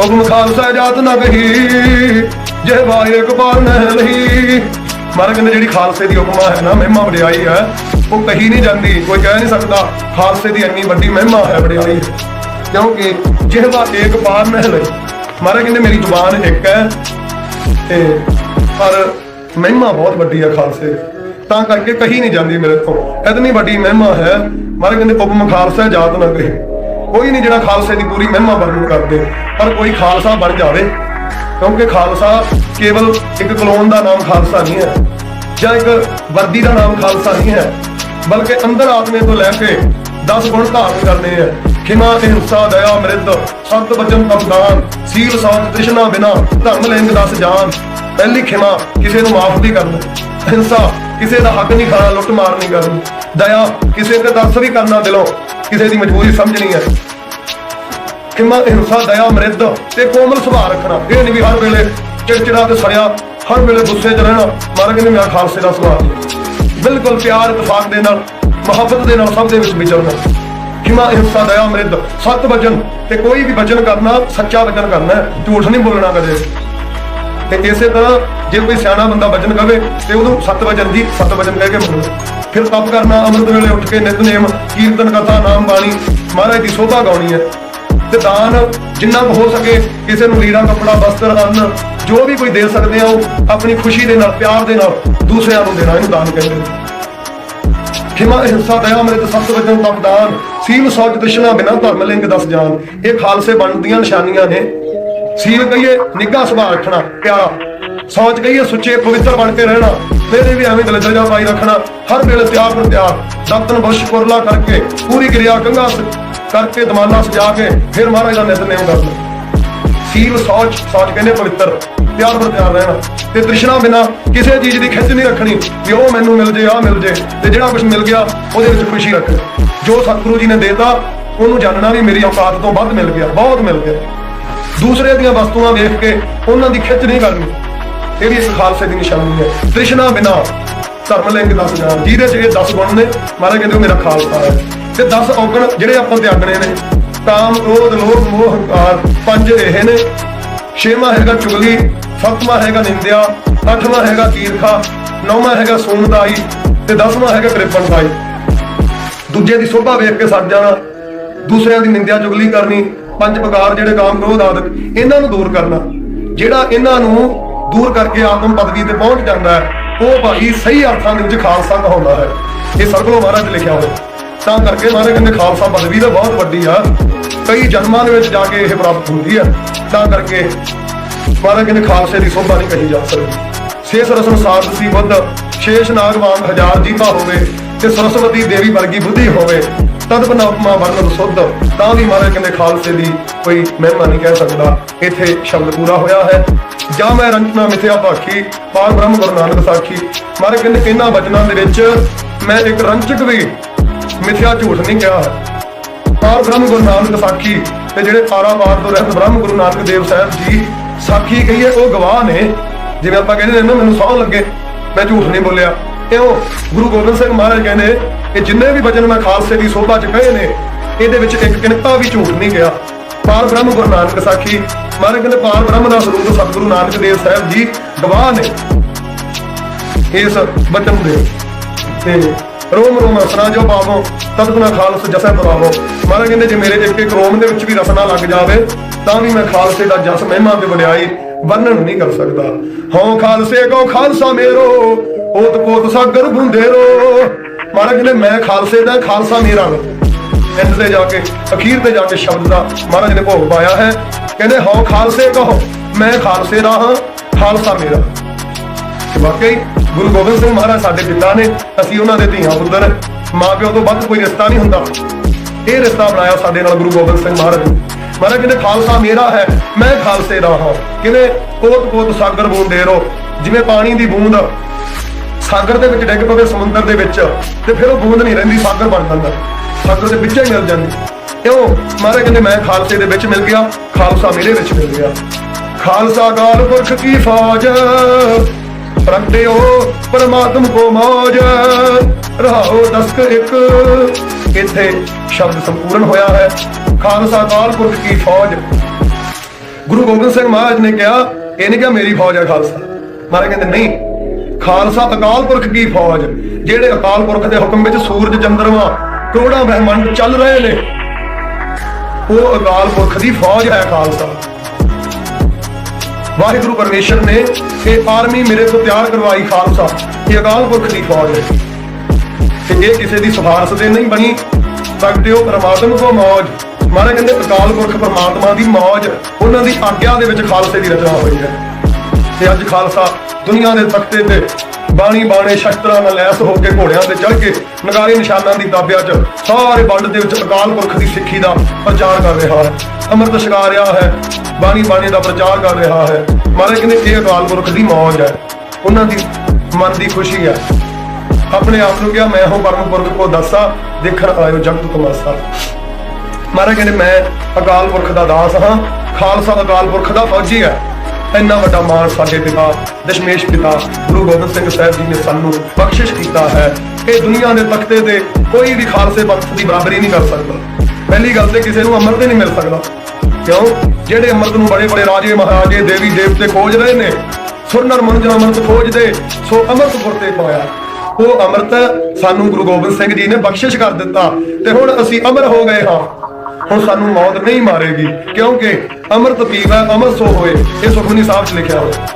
ਹੁਕਮ ਖਾਲਸਾ ਜਾਤ ਨਾ ਕਹੀ ਜੇ ਵਾਏ ਕਬਾਰ ਨਹਿ ਲਈ ਮਹਾਰਾਜ ਕਹਿੰਦੇ ਜਿਹੜੀ ਖਾਲਸੇ ਦੀ ਹੁਕਮਾ ਹੈ ਨਾ, ਮਹਿਮਾ ਵਡਿਆਈ ਹੈ, ਉਹ ਕਹੀ ਨਹੀਂ ਜਾਂਦੀ, ਕੋਈ ਕਹਿ ਨਹੀਂ ਸਕਦਾ, ਖਾਲਸੇ ਦੀ ਇੰਨੀ ਵੱਡੀ ਮਹਿਮਾ ਹੈ, ਵਡਿਆਈ ਕਿਉਂਕਿ ਜਿਹਵਾ ਏਕ ਪਾਰ ਨਹਿ ਲਈ ਮਹਾਰਾਜ ਕਹਿੰਦੇ ਮੇਰੀ ਜ਼ੁਬਾਨ ਇੱਕ ਹੈ, ਤੇ ਪਰ ਮਹਿਮਾ ਬਹੁਤ ਵੱਡੀ ਹੈ ਖਾਲਸੇ ਦੀ। ਤਾਂ ਕਰਕੇ ਕਹੀ ਨਹੀਂ ਜਾਂਦੀ ਮੇਰੇ ਤੋਂ ਇਤਨੀ ਵੱਡੀ ਮਹਿਮਾ ਹੈ, ਮਹਾਰਾਜ ਕਹਿੰਦੇ ਹੁਕਮ ਖਾਲਸਾ ਜਾਤ ਨਾ ਕਹੀ। ਕੋਈ ਨਹੀਂ ਜਿਹੜਾ ਖਾਲਸੇ ਦੀ ਪੂਰੀ ਮਹਿਮਾ ਵਰਣਨ ਕਰਦੇ, ਪਰ ਕੋਈ ਖਾਲਸਾ ਬਣ ਜਾਵੇ। ਕਿਉਂਕਿ ਖਾਲਸਾ ਕੇਵਲ ਇੱਕ ਕਲੋਨ ਦਾ ਨਾਮ ਖਾਲਸਾ ਨਹੀਂ ਹੈ, ਜਾਂ ਇੱਕ ਵਰਦੀ ਦਾ ਨਾਮ ਖਾਲਸਾ ਨਹੀਂ ਹੈ, ਬਲਕਿ ਅੰਦਰ ਆਤਮੇ ਤੋਂ ਲੈ ਕੇ 10 ਗੁਣ ਧਾਰਨ ਕਰਨੇ ਹੈ। ਖਿਮਾ ਹਿੰਸਾ ਦਇਆ, ਮ੍ਰਿਤ, ਸਤ ਬਚਨ ਤਪਦਾਨ ਸੀਲ ਸੌਤ ਤ੍ਰਿਸ਼ਨਾ ਬਿਨਾ ਧਰਮ ਲਿੰਗ ਦਸ ਜਾਨ। ਪਹਿਲੀ ਖਿਮਾ ਕਿਸੇ ਨੂੰ ਮਾਫ ਨਹੀਂ ਕਰਨਾ। ਹਿੰਸਾ ਕਿਸੇ ਦਾ ਹੱਕ ਨਹੀਂ ਖਾਣਾ, ਲੁੱਟ ਮਾਰ ਨਹੀਂ ਕਰਨੀ। ਦਇਆ ਕਿਸੇ ਤੇ ਦਰਸ ਵੀ ਕਰਨਾ ਦਿਲੋਂ, ਕਿਸੇ ਦੀ ਮਜਬੂਰੀ ਸਮਝਣੀ ਹੈ। ਖਿਮਾ ਹਿੰਸਾ, ਦਇਆ, ਮ੍ਰਿਤ ਤੇ ਕੋਮਲ ਸੁਭਾਅ ਰੱਖਣਾ। ਇਹ ਨਹੀਂ ਵੀ ਹਰ ਵੇਲੇ ਚਿੜਚਿੜਾ ਤੇ ਸੜਿਆ, ਹਰ ਵੇਲੇ ਗੁੱਸੇ 'ਚ ਰਹਿਣਾ ਮਾਰਾ ਕਹਿੰਦੇ ਮੇਰਾ ਖਾਲਸੇ ਦਾ ਸੁਭਾਅ। ਬਿਲਕੁਲ ਪਿਆਰ, ਇਤਫਾਕ ਦੇ ਨਾਲ, ਮੁਹੱਬਤ ਦੇ ਨਾਲ ਸਭ ਦੇ ਵਿੱਚ ਵਿਚਰਨਾ। ਕਿਮਾ ਹਿੰਸਾ, ਦਇਆ, ਮ੍ਰਿਤ, ਸਤ ਵਚਨ ਤੇ ਕੋਈ ਵੀ ਵਚਨ ਕਰਨਾ, ਸੱਚਾ ਵਚਨ ਕਰਨਾ, ਝੂਠ ਨਹੀਂ ਬੋਲਣਾ ਕਦੇ। ਤੇ ਇਸੇ ਤਰ੍ਹਾਂ ਜੇ ਕੋਈ ਸਿਆਣਾ ਬੰਦਾ ਵਚਨ ਕਵੇ ਤੇ ਉਹਨੂੰ ਸਤ ਵਚਨ ਦੀ ਸਤ ਵਚਨ ਕਹਿ ਕੇ ਮੰਨੋ ਫਿਰ ਤਪ ਕਰਨਾ, ਅੰਮ੍ਰਿਤ ਵੇਲੇ ਉੱਠ ਕੇ ਨਿਤਨੇਮ, ਕੀਰਤਨ ਕਥਾ ਨਾਮ ਬਾਣੀ, ਮਹਾਰਾਜ ਦੀ ਸੋਭਾ ਗਾਉਣੀ ਹੈ। ਤੇ ਦਾਨ ਜਿੰਨਾ ਹੋ ਸਕੇ, ਕਿਸੇ ਨੂੰ ਲੀੜਾ, ਕੱਪੜਾ, ਵਸਤਰ, ਅੰਨ, ਜੋ ਵੀ ਕੋਈ ਦੇ ਸਕਦੇ ਆ, ਉਹ ਆਪਣੀ ਖੁਸ਼ੀ ਦੇ ਨਾਲ, ਪਿਆਰ ਦੇ ਨਾਲ ਦੂਸਰਿਆਂ ਨੂੰ ਦੇਣਾ, ਇਹਨੂੰ ਦਾਨ ਕਹਿੰਦੇ ਨੇ। ਖਿਮਾ ਹਿੰਸਾ, ਦਇਆ ਮੇਰੇ ਸਤ ਵਚਨ ਤਪਦਾਨ ਸੀਲ ਸੌਚ ਤ੍ਰਿਸ਼ਨਾ ਬਿਨਾ ਧਰਮ ਲਿੰਗ ਦਸ ਜਾਨ ਇਹ ਖਾਲਸੇ ਬਣਨ ਦੀਆਂ ਨਿਸ਼ਾਨੀਆਂ ਨੇ। ਸੀਲ ਕਹੀਏ, ਨਿੱਘਾ ਸੁਭਾਅ ਰੱਖਣਾ, ਪਿਆਰਾ। ਸੋਚ ਕਹੀਏ, ਸੁੱਚੇ, ਪਵਿੱਤਰ ਬਣ ਕੇ ਰਹਿਣਾ। ਤੇਰੇ ਵੀ ਐਵੇਂ ਦਲਦਰ ਜਾ ਪਾਈ ਰੱਖਣਾ। ਹਰ ਵੇਲੇ ਤਿਆਰ ਪਰ ਤਿਆਰ। ਦਾਤਨ ਬੁਸ਼ ਕੁਰਲਾ ਕਰਕੇ, ਪੂਰੀ ਕਿਰਿਆ ਕੰਗਾ ਕਰਕੇ ਦਮਾਲਾ ਸਜਾ ਕੇ, ਫਿਰ ਮਹਾਰਾਜ ਦਾ ਨਿਤਨੇਮ ਕਰਨਾ ਸੀਲ ਸੌਚ ਸੌਚ ਕਹਿੰਦੇ ਪਵਿੱਤਰ। ਪਿਆਰ ਪਰ ਪਿਆਰ ਰਹਿਣਾ। ਤੇ ਤ੍ਰਿਸ਼ਨਾ ਬਿਨਾ ਕਿਸੇ ਚੀਜ਼ ਦੀ ਖਿੱਚ ਨਹੀਂ ਰੱਖਣੀ। ਕਿ ਉਹ ਮੈਨੂੰ ਮਿਲ ਜੇ ਆ ਮਿਲ ਜੇ। ਤੇ ਜਿਹੜਾ ਕੁਝ ਮਿਲ ਗਿਆ, ਉਹਦੇ ਵਿੱਚ ਖੁਸ਼ੀ ਰੱਖ। ਜੋ ਸਤਿਗੁਰੂ ਜੀ ਨੇ ਦੇਤਾ, ਉਹਨੂੰ ਜਾਣਨਾ ਵੀ ਮੇਰੀ ਔਕਾਤ ਤੋਂ ਵੱਧ ਮਿਲ ਗਿਆ, ਬਹੁਤ ਮਿਲ ਗਿਆ। ਦੂਸਰੇ ਦੀਆਂ ਵਸਤੂਆਂ ਵੇਖ ਕੇ ਉਹਨਾਂ ਦੀ ਖਿੱਚ ਨਹੀਂ ਕਰਨੀ। ਇਹ ਵੀ ਇਸ ਖਾਲਸੇ ਦੀ ਨਿਸ਼ਾਨੀ ਹੈ। ਤ੍ਰਿਸ਼ਨਾ ਬਿਨਾ ਧਰਮ ਲਿੰਗ ਦਸ ਜਾਣ ਜਿਹਦੇ ਚ ਇਹ 10 ਗੁਣ ਨੇ, ਮਹਾਰਾਜ ਕਹਿੰਦੇ ਉਹ ਮੇਰਾ ਖਾਲਸਾ ਹੈ। ਤੇ 10 ਔਗਣ ਜਿਹੜੇ ਆਪਾਂ ਤਿਆਗਣੇ ਨੇ, ਕਾਮ, ਕ੍ਰੋਧ, ਲੋਭ, ਮੋਹ, ਹੰਕਾਰ, ਪੰਜ ਇਹ ਨੇ। ਛੇਵਾਂ ਹੈਗਾ ਚੁਗਲੀ, ਸੱਤਵਾਂ ਹੈਗਾ ਨਿੰਦਿਆ, ਅੱਠਵਾਂ ਹੈਗਾ ਕੀਰਖਾ ਨੌਵਾਂ ਹੈਗਾ ਸੋਮਦਾਈ ਤੇ ਦਸਵਾਂ ਹੈਗਾ ਕ੍ਰਿਪਣਦਾਈ ਦੂਜੇ ਦੀ ਸੋਭਾ ਵੇਖ ਕੇ ਸੱਜ ਜਾਣਾ, ਦੂਸਰਿਆਂ ਦੀ ਨਿੰਦਿਆ ਚੁਗਲੀ ਕਰਨੀ ਪੰਜ ਪ੍ਰਕਾਰ ਜਿਹੜੇ ਕਾਮ ਕ੍ਰੋਧ ਆਦਿਕ, ਇਹਨਾਂ ਨੂੰ ਦੂਰ ਕਰਨਾ। ਜਿਹੜਾ ਇਹਨਾਂ ਨੂੰ ਦੂਰ ਕਰਕੇ ਆਤਮ ਪਦਵੀ ਤੇ ਪਹੁੰਚ ਜਾਂਦਾ ਹੈ, ਉਹ ਭਾਈ ਸਹੀ ਅਰਥਾਂ ਦੇ ਵਿੱਚ ਖਾਲਸਾ ਕਹਾਉਂਦਾ ਹੈ। ਇਹ ਸਰਗੁਰੂ ਮਹਾਰਾਜ ਲਿਖਿਆ ਹੋਇਆ ਤਾਂ ਕਰਕੇ ਮਹਾਰਾਜ ਕਹਿੰਦੇ ਖਾਲਸਾ ਪਦਵੀ ਤਾਂ ਬਹੁਤ ਵੱਡੀ ਆ। ਕਈ ਜਨਮਾਂ ਦੇ ਵਿੱਚ ਜਾ ਕੇ ਇਹ ਪ੍ਰਾਪਤ ਹੁੰਦੀ ਹੈ। ਤਾਂ ਕਰਕੇ ਮਹਾਰਾਜ ਕਹਿੰਦੇ ਖਾਲਸੇ ਦੀ ਸੋਭਾ ਨਹੀਂ ਕਹੀ ਜਾ ਸਕਦੀ। ਛੇ ਰਸਮ ਸਾਧ ਸੀ ਬੁੱਧ, ਸ਼ੇਸ਼ ਨਾਗ ਵਾਂਗ ਹਜ਼ਾਰ ਜੀਵਾ ਹੋਵੇ। ਤੇ ਸਰਸਵਤੀ ਦੇਵੀ ਵਰਗੀ ਬੁੱਧੀ ਹੋਵੇ, ਤਦ ਬਨਾ ਉਪਮਾ ਵਰਣਨ ਤਾਂ ਵੀ ਮਹਾਰਾਜ ਕਹਿੰਦੇ ਖਾਲਸੇ ਦੀ ਕੋਈ ਮਹਿਮਾ ਨਹੀਂ ਕਹਿ ਸਕਦਾ। ਇੱਥੇ ਸ਼ਬਦ ਪੂਰਾ ਹੋਇਆ ਹੈ। ਜਾਂ ਮੈਂ ਰੰਜਨਾ ਮਿਥਿਆ ਭਾਖੀ, ਪਾਰ ਬ੍ਰਹਮ ਗੁਰੂ ਨਾਨਕ ਸਾਖੀ। ਮਹਾਰਾਜ ਕਹਿੰਦੇ ਇਹਨਾਂ ਵਚਨਾਂ ਦੇ ਵਿੱਚ ਮੈਂ ਇੱਕ ਰੰਜਕ ਵੀ ਮਿਥਿਆ ਝੂਠ ਨਹੀਂ ਕਿਹਾ। ਹੈ ਪਾਰ ਬ੍ਰਹਮ ਗੁਰੂ ਨਾਨਕ ਸਾਖੀ ਤੇ ਜਿਹੜੇ ਪਾਰਾ ਪਾਰ ਤੋਂ ਰਹਿਤ ਬ੍ਰਹਮ ਗੁਰੂ ਨਾਨਕ ਦੇਵ ਸਾਹਿਬ ਜੀ ਸਾਖੀ ਕਹੀਏ, ਉਹ ਗਵਾਹ ਨੇ। ਜਿਵੇਂ ਆਪਾਂ ਕਹਿੰਦੇ ਨੇ ਨਾ, ਮੈਨੂੰ ਸੌਂ ਲੱਗੇ, ਮੈਂ ਝੂਠ ਨਹੀਂ ਬੋਲਿਆ। ਕਿਉਂ ਗੁਰੂ ਗੋਬਿੰਦ ਸਿੰਘ ਮਹਾਰਾਜ ਕਹਿੰਦੇ ਕਿ ਜਿੰਨੇ ਵੀ ਬਚਨ ਮੈਂ ਖਾਲਸੇ ਦੀ ਸੋਭਾ ਚ ਕਹੇ ਨੇ, ਇਹਦੇ ਵਿੱਚ ਇੱਕ ਕਿਣਤਾ ਵੀ ਝੂਠ ਨਹੀਂ ਗਿਆ। ਪਾਰ ਬ੍ਰਹਮ, ਗੁਰੂ ਨਾਨਕ ਸਾਖੀ ਮਹਾਰਾਜ ਕਹਿੰਦੇ ਪਾਰ ਬ੍ਰਹਮ ਦਾ ਸਰੂਪ ਸਤਿਗੁਰੂ ਨਾਨਕ ਦੇਵ ਸਾਹਿਬ ਜੀ ਗਵਾਹ ਨੇ। ਇਸ ਬਚਨ ਦੇ ਤੇ ਰੋਮ ਰੋਮ ਰਸਨਾ ਜੋ ਪਾਵੋ, ਤਦ ਬਿਨਾ ਖਾਲਸ ਜਸੈ ਪਰਾਵੋ ਮਹਾਰਾਜ ਕਹਿੰਦੇ, ਜੇ ਮੇਰੇ ਇੱਕ ਇੱਕ ਰੋਮ ਦੇ ਵਿੱਚ ਵੀ ਰਸਨਾ ਲੱਗ ਜਾਵੇ, ਤਾਂ ਵੀ ਮੈਂ ਖਾਲਸੇ ਦਾ ਜਸ ਮਹਿਮਾ ਤੇ ਵਡਿਆਈ ਵਰਣਨ ਨਹੀਂ ਕਰ ਸਕਦਾ। ਹਉ ਖਾਲਸੇ ਕੋ ਖਾਲਸਾ ਮੇਰੋ, ਓਤ ਪੋਤ ਸਾਗਰ ਬੁੰਦੇਰੋ। ਮਹਾਰਾਜ ਕਹਿੰਦੇ ਮੈਂ ਖਾਲਸੇ ਦਾ ਖਾਲਸਾ ਮੇਰਾ ਐਂਡ ਤੇ ਜਾ ਕੇ, ਅਖੀਰ ਤੇ ਜਾ ਕੇ ਸ਼ਬਦ ਦਾ ਮਹਾਰਾਜ ਨੇ ਭੋਗ ਪਾਇਆ ਹੈ। ਕਹਿੰਦੇ ਹਉ ਖਾਲਸੇ ਕਹੋ, ਮੈਂ ਖਾਲਸੇ ਦਾ ਹਾਂ, ਖਾਲਸਾ ਮੇਰਾ। ਵਾਕਈ ਗੁਰੂ ਗੋਬਿੰਦ ਸਿੰਘ ਮਹਾਰਾਜ ਸਾਡੇ ਪਿਤਾ ਨੇ, ਅਸੀਂ ਉਹਨਾਂ ਦੇ ਧੀਆਂ ਪੁੱਤਰ, ਮਾਂ ਪਿਓ ਤੋਂ ਵੱਧ ਕੋਈ ਰਿਸ਼ਤਾ ਨਹੀਂ ਹੁੰਦਾ। ਇਹ ਰਿਸ਼ਤਾ ਬਣਾਇਆ ਸਾਡੇ ਨਾਲ ਗੁਰੂ ਗੋਬਿੰਦ ਸਿੰਘ ਮਹਾਰਾਜ ਨੇ। ਮਹਾਰਾਜ ਕਹਿੰਦੇ ਖਾਲਸਾ ਮੇਰਾ ਹੈ, ਮੈਂ ਖਾਲਸੇ ਦਾ ਹਾਂ। ਕਹਿੰਦੇ ਕੋਤ ਕੋਤ ਸਾਗਰ ਬੂੰਦੇ ਰੋ, ਜਿਵੇਂ ਪਾਣੀ ਦੀ ਬੂੰਦ। ਸਾਗਰ ਦੇ ਵਿੱਚ ਡਿੱਗ ਪਵੇ ਸਮੁੰਦਰ ਦੇ ਵਿੱਚ, ਤੇ ਫਿਰ ਉਹ ਬੂੰਦ ਨਹੀਂ ਰਹਿੰਦੀ, ਸਾਗਰ ਬਣ ਜਾਂਦਾ। ਸਾਗਰ ਦੇ ਵਿੱਚੇ ਹੀ ਮਿਲ ਜਾਂਦੀ। ਕਿਉਂ? ਮਹਾਰਾਜ ਕਹਿੰਦੇ ਮੈਂ ਖਾਲਸੇ ਦੇ ਵਿੱਚ ਮਿਲ ਗਿਆ, ਖਾਲਸਾ ਮੇਰੇ ਵਿੱਚ ਮਿਲ ਗਿਆ। ਖਾਲਸਾ ਗਾਲ ਪੁਰਖ ਕੀ ਫੌਜ? ਪ੍ਰਗਟਿਓ ਪਰਮਾਤਮ ਕੋ ਮੌਜ। ਰਹਾਓ ਦਸਕ ਇੱਕ, ਇੱਥੇ ਸ਼ਬਦ ਸੰਪੂਰਨ ਹੋਇਆ ਹੈ। ਖਾਲਸਾ ਗਾਲ ਪੁਰਖ ਕੀ ਫੌਜ? ਗੁਰੂ ਗੋਬਿੰਦ ਸਿੰਘ ਮਹਾਰਾਜ ਨੇ ਕਿਹਾ ਇਹਨੇ ਕਿਹਾ ਮੇਰੀ ਫੌਜ ਹੈ ਖਾਲਸਾ। ਮਹਾਰਾਜ ਕਹਿੰਦੇ, ਨਹੀਂ, ਖਾਲਸਾ ਅਕਾਲ ਪੁਰਖ ਕੀ ਫੌਜ? ਜਿਹੜੇ ਅਕਾਲ ਪੁਰਖ ਦੇ ਹੁਕਮ ਵਿੱਚ ਸੂਰਜ, ਚੰਦਰਮਾ, ਕਰੋੜਾਂ ਬ੍ਰਹਿਮੰਡ ਚੱਲ ਰਹੇ ਨੇ, ਉਹ ਅਕਾਲ ਪੁਰਖ ਦੀ ਫੌਜ ਹੈ ਖਾਲਸਾ। ਵਾਹਿਗੁਰੂ ਪਰਮੇਸ਼ਰ ਨੇ ਇਹ ਆਰਮੀ ਮੇਰੇ ਤੋਂ ਤਿਆਰ ਕਰਵਾਈ ਖਾਲਸਾ, ਇਹ ਅਕਾਲ ਪੁਰਖ ਦੀ ਫੌਜ ਹੈ। ਤੇ ਇਹ ਕਿਸੇ ਦੀ ਸਿਫਾਰਿਸ਼ ਤੇ ਨਹੀਂ ਬਣੀ, ਸਕਦੇ ਪ੍ਰਗਟਿਓ ਪਰਮਾਤਮਾ ਕੋ ਮੌਜ। ਮਹਾਰਾਜ ਕਹਿੰਦੇ ਅਕਾਲ ਪੁਰਖ ਪਰਮਾਤਮਾ ਦੀ ਮੌਜ, ਉਹਨਾਂ ਦੀ ਆਗਿਆ ਦੇ ਵਿੱਚ ਖਾਲਸੇ ਦੀ ਰਚਨਾ ਹੋਈ ਹੈ। ਤੇ ਅੱਜ ਖਾਲਸਾ ਦੁਨੀਆ ਦੇ ਤਖਤੇ ਤੇ ਬਾਣੀ ਬਾਣੇ ਸ਼ਸਤਰਾਂ ਨਾਲ ਲੈਸ ਹੋ ਕੇ ਘੋੜਿਆਂ ਤੇ ਚੜ੍ਹ ਕੇ ਨਗਾਰੇ ਨਿਸ਼ਾਨਾਂ ਦੀ ਤਾਬਿਆ 'ਚ ਸਾਰੇ ਵਰਲਡ ਦੇ ਵਿੱਚ ਅਕਾਲ ਪੁਰਖ ਦੀ ਸਿੱਖੀ ਦਾ ਪ੍ਰਚਾਰ ਕਰ ਰਿਹਾ ਹੈ। ਅੰਮ੍ਰਿਤ ਛਕਾ ਰਿਹਾ ਹੈ, ਬਾਣੀ ਬਾਣੇ ਦਾ ਪ੍ਰਚਾਰ ਕਰ ਰਿਹਾ ਹੈ। ਮਹਾਰਾਜ ਕਹਿੰਦੇ ਇਹ ਅਕਾਲ ਪੁਰਖ ਦੀ ਮੌਜ ਹੈ, ਉਹਨਾਂ ਦੀ ਮਨ ਦੀ ਖੁਸ਼ੀ ਹੈ। ਆਪਣੇ ਆਪ ਨੂੰ ਕਿਹਾ, ਮੈਂ ਹਾਂ ਪਰਮ ਪੁਰਖ ਕੋ ਦੱਸਾ, ਦੇਖਣ ਆਇਓ ਜਗਤ ਤਮਾਸਾ। ਮਹਾਰਾਜ ਕਹਿੰਦੇ, ਮੈਂ ਅਕਾਲ ਪੁਰਖ ਦਾ ਦਾਸ ਹਾਂ, ਖਾਲਸਾ ਅਕਾਲ ਪੁਰਖ ਦਾ ਫੌਜੀ ਹੈ। ਇੰਨਾ ਵੱਡਾ ਮਾਣ ਸਾਡੇ ਪਿਤਾ, ਦਸ਼ਮੇਸ਼ ਪਿਤਾ, ਗੁਰੂ ਗੋਬਿੰਦ ਸਿੰਘ ਸਾਹਿਬ ਜੀ ਨੇ ਸਾਨੂੰ ਬਖਸ਼ਿਸ਼ ਕੀਤਾ ਹੈ ਇਹ ਦੁਨੀਆ ਦੇ ਤਖਤੇ ਤੇ ਕੋਈ ਵੀ ਖਾਲਸੇ ਪੰਥ ਦੀ ਬਰਾਬਰੀ ਨਹੀਂ ਕਰ ਸਕਦਾ। ਪਹਿਲੀ ਗੱਲ ਤੇ ਕਿਸੇ ਨੂੰ ਅੰਮ੍ਰਿਤ ਨਹੀਂ ਮਿਲ ਸਕਦਾ। ਕਿਉਂ? ਜਿਹੜੇ ਅੰਮ੍ਰਿਤ ਨੂੰ ਬੜੇ ਬੜੇ ਰਾਜੇ, ਮਹਾਰਾਜੇ, ਦੇਵੀ, ਦੇਵਤੇ ਖੋਜ ਰਹੇ ਨੇ, ਸੁਰਨਰ ਮਨੁਜ ਅੰਮ੍ਰਿਤ ਖੋਜਦੇ, ਸੋ ਅੰਮ੍ਰਿਤਪੁਰ ਤੇ ਪਾਇਆ। ਉਹ ਅੰਮ੍ਰਿਤ ਸਾਨੂੰ ਗੁਰੂ ਗੋਬਿੰਦ ਸਿੰਘ ਜੀ ਨੇ ਬਖਸ਼ਿਸ਼ ਕਰ ਦਿੱਤਾ ਤੇ ਹੁਣ ਅਸੀਂ ਅਮਰ ਹੋ ਗਏ ਹਾਂ। ਹੁਣ ਸਾਨੂੰ ਮੌਤ ਨਹੀਂ ਮਾਰੇਗੀ, ਕਿਉਂਕਿ ਅੰਮ੍ਰਿਤ ਪੀਵਾ ਅਮਰ ਸੋ ਹੋਏ, ਇਹ ਸੁਖਮਨੀ ਸਾਹਿਬ 'ਚ ਲਿਖਿਆ ਹੋਇਆ।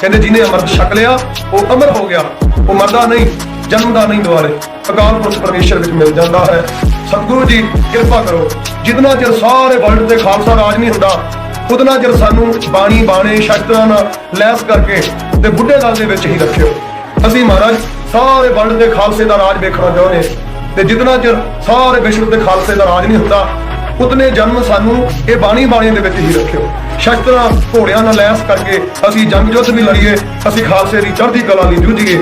ਕਹਿੰਦੇ ਜਿਹਨੇ ਅੰਮ੍ਰਿਤ ਛਕ ਲਿਆ, ਉਹ ਅਮਰ ਹੋ ਗਿਆ। ਉਹ ਮਰਦਾ ਨਹੀਂ ਜਨਮਦਾ ਨਹੀਂ ਦੁਆਰੇ ਅਕਾਲ ਪੁਰਖ ਪਰਮੇਸ਼ਰ ਵਿੱਚ ਮਿਲ ਜਾਂਦਾ ਹੈ। ਸਤਿਗੁਰੂ ਜੀ, ਕਿਰਪਾ ਕਰੋ। ਜਿਤਨਾ ਚਿਰ ਸਾਰੇ ਵਰਲਡ ਤੇ ਖਾਲਸਾ ਰਾਜ ਨਹੀਂ ਹੁੰਦਾ, ਉਤਨਾ ਚਿਰ ਸਾਨੂੰ ਬਾਣੀ, ਬਾਣੇ, ਸ਼ਸਤਰਾਂ ਨਾਲ ਲੈਸ ਕਰਕੇ ਤੇ ਬੁੱਢੇ ਦਲ ਦੇ ਵਿੱਚ ਹੀ ਰੱਖਿਓ। ਅਸੀਂ ਮਹਾਰਾਜ, ਸਾਰੇ ਵਰਲਡ ਦੇ ਖਾਲਸੇ ਦਾ ਰਾਜ ਵੇਖਣਾ ਚਾਹੁੰਦੇ ਤੇ ਜਿਤਨਾ ਚਿਰ ਸਾਰੇ ਵਿਸ਼ਵ ਦੇ ਖਾਲਸੇ ਦਾ ਰਾਜ ਨਹੀਂ ਹੁੰਦਾ ਉਤਨੇ ਜਨਮ ਸਾਨੂੰ ਇਹ ਬਾਣੀ ਬਾਣੀ ਦੇ ਵਿੱਚ ਹੀ ਰੱਖਿਓ। ਸ਼ਸਤਰਾਂ, ਘੋੜਿਆਂ ਨਾਲ ਲੈਸ ਕਰਕੇ ਅਸੀਂ ਜੰਗ ਯੁੱਧ ਵੀ ਲੜੀਏ, ਅਸੀਂ ਖਾਲਸੇ ਦੀ ਚੜ੍ਹਦੀ ਕਲਾ ਲਈ ਜੂਝੀਏ।